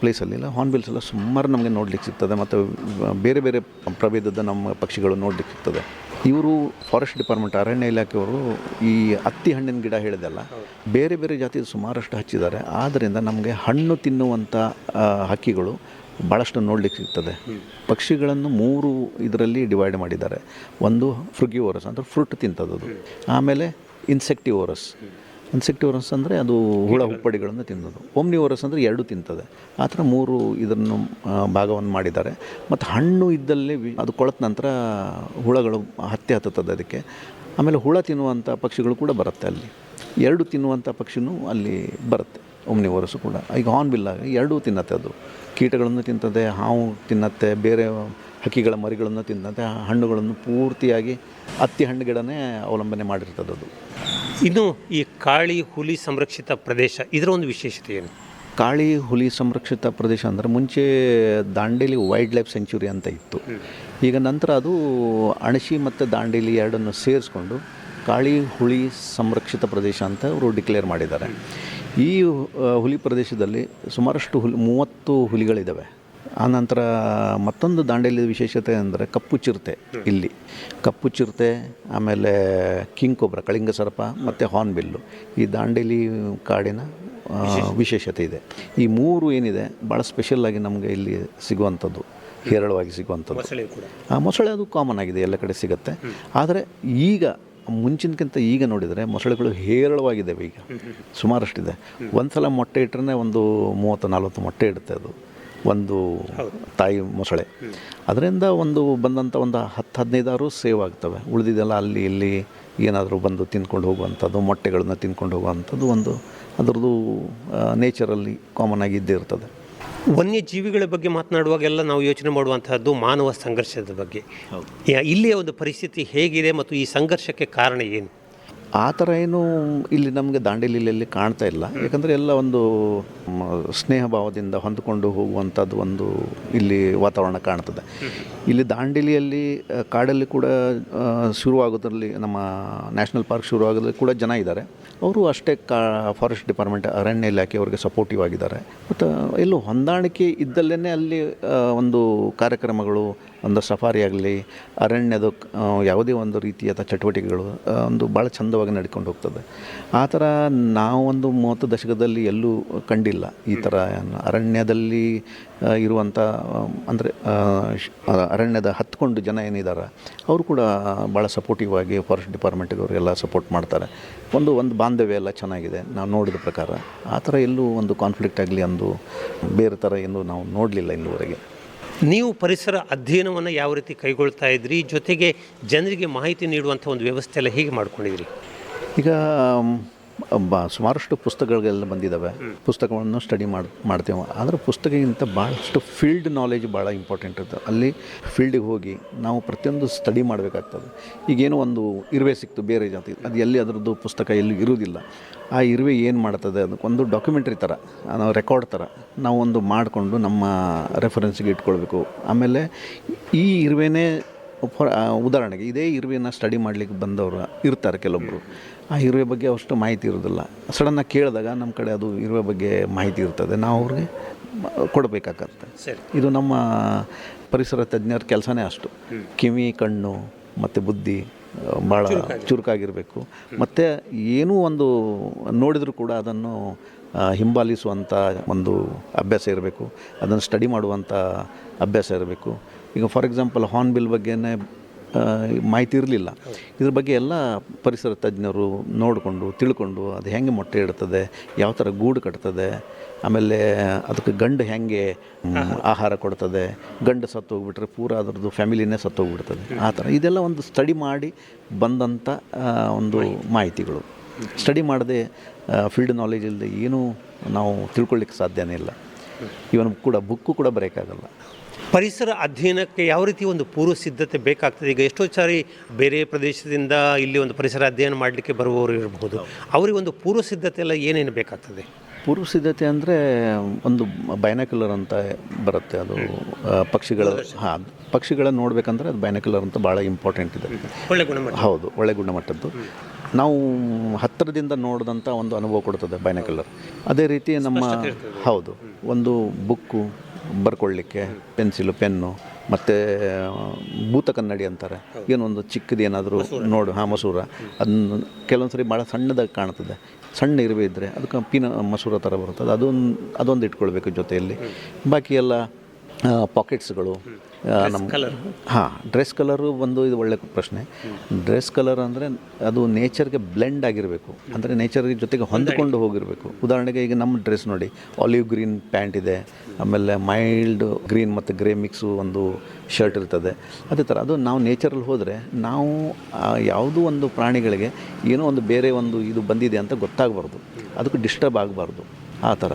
ಪ್ಲೇಸಲ್ಲಿ ಇಲ್ಲ ಹಾರ್ನ್ಬಿಲ್ಸ್ ಎಲ್ಲ ಸುಮಾರು ನಮಗೆ ನೋಡ್ಲಿಕ್ಕೆ ಸಿಗ್ತದೆ, ಮತ್ತು ಬೇರೆ ಬೇರೆ ಪ್ರಭೇದದ ನಮ್ಮ ಪಕ್ಷಿಗಳು ನೋಡ್ಲಿಕ್ಕೆ ಸಿಗ್ತದೆ. ಇವರು ಫಾರೆಸ್ಟ್ ಡಿಪಾರ್ಟ್ಮೆಂಟ್, ಅರಣ್ಯ ಇಲಾಖೆಯವರು ಈ ಹತ್ತಿ ಹಣ್ಣಿನ ಗಿಡ ಹೇಳಿದೆಲ್ಲ, ಬೇರೆ ಬೇರೆ ಜಾತಿದು ಸುಮಾರಷ್ಟು ಹಚ್ಚಿದ್ದಾರೆ. ಆದ್ದರಿಂದ ನಮಗೆ ಹಣ್ಣು ತಿನ್ನುವಂಥ ಹಕ್ಕಿಗಳು ಭಾಳಷ್ಟು ನೋಡ್ಲಿಕ್ಕೆ ಸಿಗ್ತದೆ. ಪಕ್ಷಿಗಳನ್ನು ಮೂರು ಇದರಲ್ಲಿ ಡಿವೈಡ್ ಮಾಡಿದ್ದಾರೆ. ಒಂದು ಫ್ರುಗಿವೋರಸ್ ಅಂದರೆ ಫ್ರೂಟ್ ತಿಂತದದು. ಆಮೇಲೆ ಇನ್ಸೆಕ್ಟಿವೋರಸ್ ಇನ್ಸೆಕ್ಟಿವೋರಸ್ ಅಂದರೆ ಅದು ಹುಳ ಹುಪ್ಪಡಿಗಳನ್ನು ತಿನ್ನೋದು. ಓಮ್ನಿವರಸ್ ಅಂದರೆ ಎರಡು ತಿಂತದೆ. ಆ ಥರ ಮೂರು ಇದನ್ನು ಭಾಗವನ್ನು ಮಾಡಿದ್ದಾರೆ. ಮತ್ತು ಹಣ್ಣು ಇದ್ದಲ್ಲಿ ಅದು ಕೊಳೆತ ನಂತರ ಹುಳಗಳು ಹತ್ಯೆ ಹತ್ತುತ್ತದೆ ಅದಕ್ಕೆ. ಆಮೇಲೆ ಹುಳ ತಿನ್ನುವಂಥ ಪಕ್ಷಿಗಳು ಕೂಡ ಬರುತ್ತೆ ಅಲ್ಲಿ. ಎರಡು ತಿನ್ನುವಂಥ ಪಕ್ಷಿನೂ ಅಲ್ಲಿ ಬರುತ್ತೆ ಓಮ್ನಿವರಸು ಕೂಡ. ಈಗ ಹಾರ್ನ್ಬಿಲ್ ಎರಡೂ ತಿನ್ನತ್ತೆ ಅದು. ಕೀಟಗಳನ್ನು ತಿಂತದೆ ಹಾವು ತಿನ್ನತ್ತೆ ಬೇರೆ ಹಕ್ಕಿಗಳ ಮರಿಗಳನ್ನು ತಿಂದಂತೆ ಹಣ್ಣುಗಳನ್ನು ಪೂರ್ತಿಯಾಗಿ ಹತ್ತಿ ಹಣ್ಣು ಗಿಡನೇ ಅವಲಂಬನೆ ಮಾಡಿರ್ತದದು. ಇನ್ನು ಈ ಕಾಳಿ ಹುಲಿ ಸಂರಕ್ಷಿತ ಪ್ರದೇಶ ಇದರ ಒಂದು ವಿಶೇಷತೆ ಏನು? ಕಾಳಿ ಹುಲಿ ಸಂರಕ್ಷಿತ ಪ್ರದೇಶ ಅಂದರೆ ಮುಂಚೆ ದಾಂಡೇಲಿ ವೈಲ್ಡ್ ಲೈಫ್ ಸೆಂಚುರಿ ಅಂತ ಇತ್ತು. ಈಗ ನಂತರ ಅದು ಅಣಶಿ ಮತ್ತು ದಾಂಡೇಲಿ ಎರಡನ್ನು ಸೇರಿಸ್ಕೊಂಡು ಕಾಳಿ ಹುಲಿ ಸಂರಕ್ಷಿತ ಪ್ರದೇಶ ಅಂತ ಅವರು ಡಿಕ್ಲೇರ್ ಮಾಡಿದ್ದಾರೆ. ಈ ಹುಲಿ ಪ್ರದೇಶದಲ್ಲಿ ಸುಮಾರಷ್ಟು ಹುಲಿ ಮೂವತ್ತು ಹುಲಿಗಳಿದ್ದಾವೆ ಆನಂತರ ಮತ್ತೊಂದು ದಾಂಡೇಲಿ ವಿಶೇಷತೆ ಅಂದರೆ ಕಪ್ಪು ಚಿರತೆ ಇಲ್ಲಿ. ಕಪ್ಪು ಚಿರತೆ ಆಮೇಲೆ ಕಿಂಗ್ ಕೊಬ್ರ ಕಳಿಂಗ ಸರ್ಪ ಮತ್ತು ಹಾರ್ನ್ಬಿಲ್ಲು. ಈ ದಾಂಡೇಲಿ ಕಾಡಿನ ವಿಶೇಷತೆ. ಇದೆ. ಈ ಮೂರು ಏನಿದೆ ಭಾಳ ಸ್ಪೆಷಲ್ಲಾಗಿ ನಮಗೆ ಇಲ್ಲಿ ಸಿಗುವಂಥದ್ದು ಹೇರಳವಾಗಿ ಸಿಗುವಂಥದ್ದು. ಆ ಮೊಸಳೆ ಅದು ಕಾಮನ್ ಆಗಿದೆ ಎಲ್ಲ ಕಡೆ ಸಿಗುತ್ತೆ. ಆದರೆ ಈಗ ಮುಂಚಿನಕ್ಕಿಂತ ಈಗ ನೋಡಿದರೆ ಮೊಸಳೆಗಳು ಹೇರಳವಾಗಿದ್ದಾವೆ ಈಗ. ಸುಮಾರಷ್ಟಿದೆ. ಒಂದು ಸಲ ಮೊಟ್ಟೆ ಇಟ್ಟರೆ ಒಂದು ಮೂವತ್ತು ನಲ್ವತ್ತು ಮೊಟ್ಟೆ ಇಡುತ್ತೆ ಅದು. ಒಂದು ತಾಯಿ ಮೊಸಳೆ. ಅದರಿಂದ ಒಂದು ಬಂದಂಥ ಒಂದು ಹತ್ತು ಹದಿನೈದಾರು ಸೇವ್ ಆಗ್ತವೆ. ಉಳಿದಿದ್ದೆಲ್ಲ ಅಲ್ಲಿ ಇಲ್ಲಿ ಏನಾದರೂ ಬಂದು ತಿನ್ಕೊಂಡು ಹೋಗುವಂಥದ್ದು ಮೊಟ್ಟೆಗಳನ್ನ ತಿನ್ಕೊಂಡು ಹೋಗುವಂಥದ್ದು ಒಂದು ಅದರದ್ದು ನೇಚರಲ್ಲಿ ಕಾಮನ್ ಆಗಿ ಇದ್ದೇ ಇರ್ತದೆ. ವನ್ಯಜೀವಿಗಳ ಬಗ್ಗೆ ಮಾತನಾಡುವಾಗೆಲ್ಲ ನಾವು ಯೋಚನೆ ಮಾಡುವಂಥದ್ದು ಮಾನವ ಸಂಘರ್ಷದ ಬಗ್ಗೆ. ಇಲ್ಲಿಯ ಒಂದು ಪರಿಸ್ಥಿತಿ ಹೇಗಿದೆ ಮತ್ತು ಈ ಸಂಘರ್ಷಕ್ಕೆ ಕಾರಣ ಏನು? ಆ ಥರ ಏನು ಇಲ್ಲಿ ನಮಗೆ ದಾಂಡೇಲಿಯಲ್ಲಿ ಕಾಣ್ತಾ ಇಲ್ಲ. ಯಾಕಂದರೆ ಎಲ್ಲ ಒಂದು ಸ್ನೇಹ ಭಾವದಿಂದ ಹೊಂದಿಕೊಂಡು ಹೋಗುವಂಥದ್ದು ಒಂದು ಇಲ್ಲಿ ವಾತಾವರಣ ಕಾಣ್ತದೆ. ಇಲ್ಲಿ ದಾಂಡೇಲಿಯಲ್ಲಿ ಕಾಡಲ್ಲಿ ಕೂಡ ಶುರುವಾಗೋದ್ರಲ್ಲಿ ನಮ್ಮ ನ್ಯಾಷನಲ್ ಪಾರ್ಕ್ ಶುರುವಾಗೋದ್ರಲ್ಲಿ ಕೂಡ ಜನ ಇದ್ದಾರೆ. ಅವರು ಅಷ್ಟೇ ಕಾ, ಫಾರೆಸ್ಟ್ ಡಿಪಾರ್ಟ್ಮೆಂಟ್, ಅರಣ್ಯ ಇಲಾಖೆ ಅವರಿಗೆ ಸಪೋರ್ಟಿವ್ ಆಗಿದ್ದಾರೆ. ಮತ್ತು ಎಲ್ಲೂ ಹೊಂದಾಣಿಕೆ ಇದ್ದಲ್ಲೇ ಅಲ್ಲಿ ಒಂದು ಕಾರ್ಯಕ್ರಮಗಳು ಒಂದು ಸಫಾರಿ ಆಗಲಿ, ಅರಣ್ಯದ ಯಾವುದೇ ಒಂದು ರೀತಿಯಾದ ಚಟುವಟಿಕೆಗಳು ಒಂದು ಭಾಳ ಚಂದವಾಗಿ ನಡ್ಕೊಂಡು ಹೋಗ್ತದೆ. ಆ ಥರ ನಾವೊಂದು ಮೂವತ್ತು ದಶಕದಲ್ಲಿ ಎಲ್ಲೂ ಕಂಡಿಲ್ಲ ಈ ಥರ ಅರಣ್ಯದಲ್ಲಿ ಇರುವಂಥ ಅಂದರೆ ಅರಣ್ಯದ ಹತ್ಕೊಂಡು ಜನ ಏನಿದ್ದಾರೆ ಅವರು ಕೂಡ ಭಾಳ ಸಪೋರ್ಟಿವ್ ಆಗಿ ಫಾರೆಸ್ಟ್ ಡಿಪಾರ್ಟ್ಮೆಂಟಿಗೆ ಅವರೆಲ್ಲ ಸಪೋರ್ಟ್ ಮಾಡ್ತಾರೆ. ಒಂದು ಒಂದು ಬಾಂಧವ್ಯ ಎಲ್ಲ ಚೆನ್ನಾಗಿದೆ. ನಾವು ನೋಡಿದ ಪ್ರಕಾರ ಆ ಥರ ಎಲ್ಲೂ ಒಂದು ಕಾನ್ಫ್ಲಿಕ್ಟ್ ಆಗಲಿ ಒಂದು ಬೇರೆ ಥರ ಏನು ನಾವು ನೋಡಲಿಲ್ಲ ಇಲ್ಲಿವರೆಗೆ. ನೀವು ಪರಿಸರ ಅಧ್ಯಯನವನ್ನು ಯಾವ ರೀತಿ ಕೈಗೊಳ್ತಾ ಇದ್ರಿ? ಜೊತೆಗೆ ಜನರಿಗೆ ಮಾಹಿತಿ ನೀಡುವಂಥ ಒಂದು ವ್ಯವಸ್ಥೆ ಎಲ್ಲ ಹೇಗೆ ಮಾಡ್ಕೊಂಡಿದ್ರಿ ಈಗ ಬ ಸುಮಾರಷ್ಟು ಪುಸ್ತಕಗಳೆಲ್ಲ ಬಂದಿದ್ದಾವೆ ಪುಸ್ತಕಗಳನ್ನು ಸ್ಟಡಿ ಮಾಡಿ ಮಾಡ್ತೇವೆ. ಆದರೆ ಪುಸ್ತಕಕ್ಕಿಂತ ಭಾಳಷ್ಟು ಫೀಲ್ಡ್ ನಾಲೆಜ್ ಭಾಳ ಇಂಪಾರ್ಟೆಂಟ್ ಇರ್ತದೆ. ಅಲ್ಲಿ ಫೀಲ್ಡಿಗೆ ಹೋಗಿ ನಾವು ಪ್ರತಿಯೊಂದು ಸ್ಟಡಿ ಮಾಡಬೇಕಾಗ್ತದೆ. ಈಗೇನೋ ಒಂದು ಇರುವೆ ಸಿಕ್ತು ಬೇರೆ ಜಾತಿ. ಅದು ಎಲ್ಲಿ ಅದರದ್ದು ಪುಸ್ತಕ ಎಲ್ಲಿ ಇರುವುದಿಲ್ಲ. ಆ ಇರುವೆ ಏನು ಮಾಡ್ತದೆ? ಅದಕ್ಕೊಂದು ಡಾಕ್ಯುಮೆಂಟ್ರಿ ಥರ ನಾವು ರೆಕಾರ್ಡ್ ಥರ ನಾವು ಒಂದು ಮಾಡಿಕೊಂಡು ನಮ್ಮ ರೆಫರೆನ್ಸ್ಗೆ ಇಟ್ಕೊಳ್ಬೇಕು. ಆಮೇಲೆ ಈ ಇರುವೆನೇ ಫಾರ್ ಉದಾಹರಣೆಗೆ ಇದೇ ಇರುವೆನ ಸ್ಟಡಿ ಮಾಡಲಿಕ್ಕೆ ಬಂದವರು ಇರ್ತಾರೆ ಕೆಲವೊಬ್ಬರು ಆ ಇರುವೆ ಬಗ್ಗೆ ಅಷ್ಟು ಮಾಹಿತಿ ಇರೋದಿಲ್ಲ ಸಡನ್ನಾಗಿ ಕೇಳಿದಾಗ ನಮ್ಮ ಕಡೆ ಅದು ಇರುವೆ ಬಗ್ಗೆ ಮಾಹಿತಿ ಇರ್ತದೆ. ನಾವು ಅವ್ರಿಗೆ ಕೊಡಬೇಕಾಗತ್ತೆ. ಸರಿ. ಇದು ನಮ್ಮ ಪರಿಸರ ತಜ್ಞರ ಕೆಲಸನೇ ಅಷ್ಟು. ಕಿವಿ ಕಣ್ಣು ಮತ್ತು ಬುದ್ಧಿ ಭಾಳ ಚುರುಕಾಗಿರಬೇಕು. ಮತ್ತು ಏನೂ ಒಂದು ನೋಡಿದರೂ ಕೂಡ ಅದನ್ನು ಹಿಂಬಾಲಿಸುವಂಥ ಒಂದು ಅಭ್ಯಾಸ ಇರಬೇಕು. ಅದನ್ನು ಸ್ಟಡಿ ಮಾಡುವಂಥ ಅಭ್ಯಾಸ ಇರಬೇಕು. ಈಗ ಫಾರ್ ಎಕ್ಸಾಂಪಲ್ ಹಾರ್ನ್ಬಿಲ್ ಬಗ್ಗೆನೇ ಮಾಹಿತಿ ಇರಲಿಲ್ಲ. ಇದ್ರ ಬಗ್ಗೆ ಎಲ್ಲ ಪರಿಸರ ತಜ್ಞರು ನೋಡಿಕೊಂಡು ತಿಳ್ಕೊಂಡು ಅದು ಹೆಂಗೆ ಮೊಟ್ಟೆ ಇಡ್ತದೆ ಯಾವ ಥರ ಗೂಡು ಕಟ್ತದೆ ಆಮೇಲೆ ಅದಕ್ಕೆ ಗಂಡು ಹೆಂಗೆ ಆಹಾರ. ಕೊಡ್ತದೆ ಗಂಡು ಸತ್ತು ಹೋಗ್ಬಿಟ್ರೆ ಪೂರ ಅದರದ್ದು ಫ್ಯಾಮಿಲಿನೇ ಸತ್ತು ಹೋಗ್ಬಿಡ್ತದೆ. ಆ ಥರ ಇದೆಲ್ಲ ಒಂದು ಸ್ಟಡಿ ಮಾಡಿ ಬಂದಂಥ ಒಂದು ಮಾಹಿತಿಗಳು. ಸ್ಟಡಿ ಮಾಡದೆ ಫೀಲ್ಡ್ ನಾಲೆಜ್ ಇಲ್ಲದೆ ಏನೂ ನಾವು ತಿಳ್ಕೊಳ್ಳಿಕ್ಕೆ ಸಾಧ್ಯನೇ ಇಲ್ಲ. ಇವನ್ ಕೂಡ ಬುಕ್ಕು ಕೂಡ ಬರೆಯೋಕ್ಕಾಗಲ್ಲ ಪರಿಸರ ಅಧ್ಯಯನಕ್ಕೆ ಯಾವ ರೀತಿ ಒಂದು ಪೂರ್ವ ಸಿದ್ಧತೆ ಬೇಕಾಗ್ತದೆ? ಈಗ ಎಷ್ಟೋ ಸಾರಿ ಬೇರೆ ಪ್ರದೇಶದಿಂದ ಇಲ್ಲಿ ಒಂದು ಪರಿಸರ ಅಧ್ಯಯನ ಮಾಡಲಿಕ್ಕೆ ಬರುವವರು ಇರಬಹುದು. ಅವರಿಗೆ ಒಂದು ಪೂರ್ವ ಸಿದ್ಧತೆ ಎಲ್ಲ ಏನೇನು ಬೇಕಾಗ್ತದೆ? ಪೂರ್ವ ಸಿದ್ಧತೆ ಅಂದರೆ ಒಂದು ಬೈನಾಕ್ಯುಲರ್ ಅಂತ ಬರುತ್ತೆ. ಅದು ಪಕ್ಷಿಗಳ ಹಾಂ ಪಕ್ಷಿಗಳನ್ನ ನೋಡಬೇಕಂದ್ರೆ ಅದು ಬೈನಾಕ್ಯುಲರ್ ಅಂತ ಭಾಳ ಇಂಪಾರ್ಟೆಂಟ್ ಇದೆ. ಒಳ್ಳೆ ಗುಣಮಟ್ಟ. ಹೌದು ಒಳ್ಳೆ ಗುಣಮಟ್ಟದ್ದು. ನಾವು ಹತ್ತಿರದಿಂದ ನೋಡಿದಂಥ ಒಂದು ಅನುಭವ ಕೊಡ್ತದೆ ಬೈನಾಕ್ಯುಲರ್ ಅದೇ ರೀತಿ ನಮ್ಮ ಹೌದು ಒಂದು ಬುಕ್ಕು ಬರ್ಕೊಳ್ಳಿಕ್ಕೆ ಪೆನ್ಸಿಲು ಪೆನ್ನು ಮತ್ತು ಭೂತ ಕನ್ನಡಿ ಅಂತಾರೆ. ಏನೊಂದು ಚಿಕ್ಕದು ಏನಾದರೂ ನೋಡು ಹಾಂ ಮಸೂರ. ಅದನ್ನು ಕೆಲವೊಂದು ಸರಿ ಭಾಳ ಸಣ್ಣದಾಗಿ ಕಾಣ್ತದೆ ಸಣ್ಣ ಇರುವೆ ಇದ್ದರೆ ಅದಕ್ಕೆ ಪೀನ ಮಸೂರ ಥರ ಬರ್ತದೆ ಅದೊಂದು ಅದೊಂದು ಇಟ್ಕೊಳ್ಬೇಕು ಜೊತೆಯಲ್ಲಿ. ಬಾಕಿ ಎಲ್ಲ ಪಾಕೆಟ್ಸ್ಗಳು ನಮ್ಮ ಹಾಂ ಡ್ರೆಸ್ ಕಲರು ಒಂದು ಇದು ಒಳ್ಳೆ ಪ್ರಶ್ನೆ. ಡ್ರೆಸ್ ಕಲರ್ ಅಂದರೆ ಅದು ನೇಚರ್ಗೆ ಬ್ಲೆಂಡ್ ಆಗಿರಬೇಕು. ಅಂದರೆ ನೇಚರ್ ಜೊತೆಗೆ ಹೊಂದಿಕೊಂಡು ಹೋಗಿರಬೇಕು. ಉದಾಹರಣೆಗೆ ಈಗ ನಮ್ಮ ಡ್ರೆಸ್ ನೋಡಿ ಆಲಿವ್ ಗ್ರೀನ್ ಪ್ಯಾಂಟ್ ಇದೆ ಆಮೇಲೆ ಮೈಲ್ಡ್ ಗ್ರೀನ್ ಮತ್ತು ಗ್ರೇ ಮಿಕ್ಸು ಒಂದು ಶರ್ಟ್ ಇರ್ತದೆ. ಅದೇ ಥರ ಅದು ನಾವು ನೇಚರಲ್ಲಿ ಹೋದರೆ ನಾವು ಯಾವುದೋ ಒಂದು ಪ್ರಾಣಿಗಳಿಗೆ ಏನೋ ಒಂದು ಬೇರೆ ಒಂದು ಇದು ಬಂದಿದೆ ಅಂತ ಗೊತ್ತಾಗಬಾರ್ದು. ಅದಕ್ಕೆ ಡಿಸ್ಟರ್ಬ್ ಆಗಬಾರ್ದು. ಆ ಥರ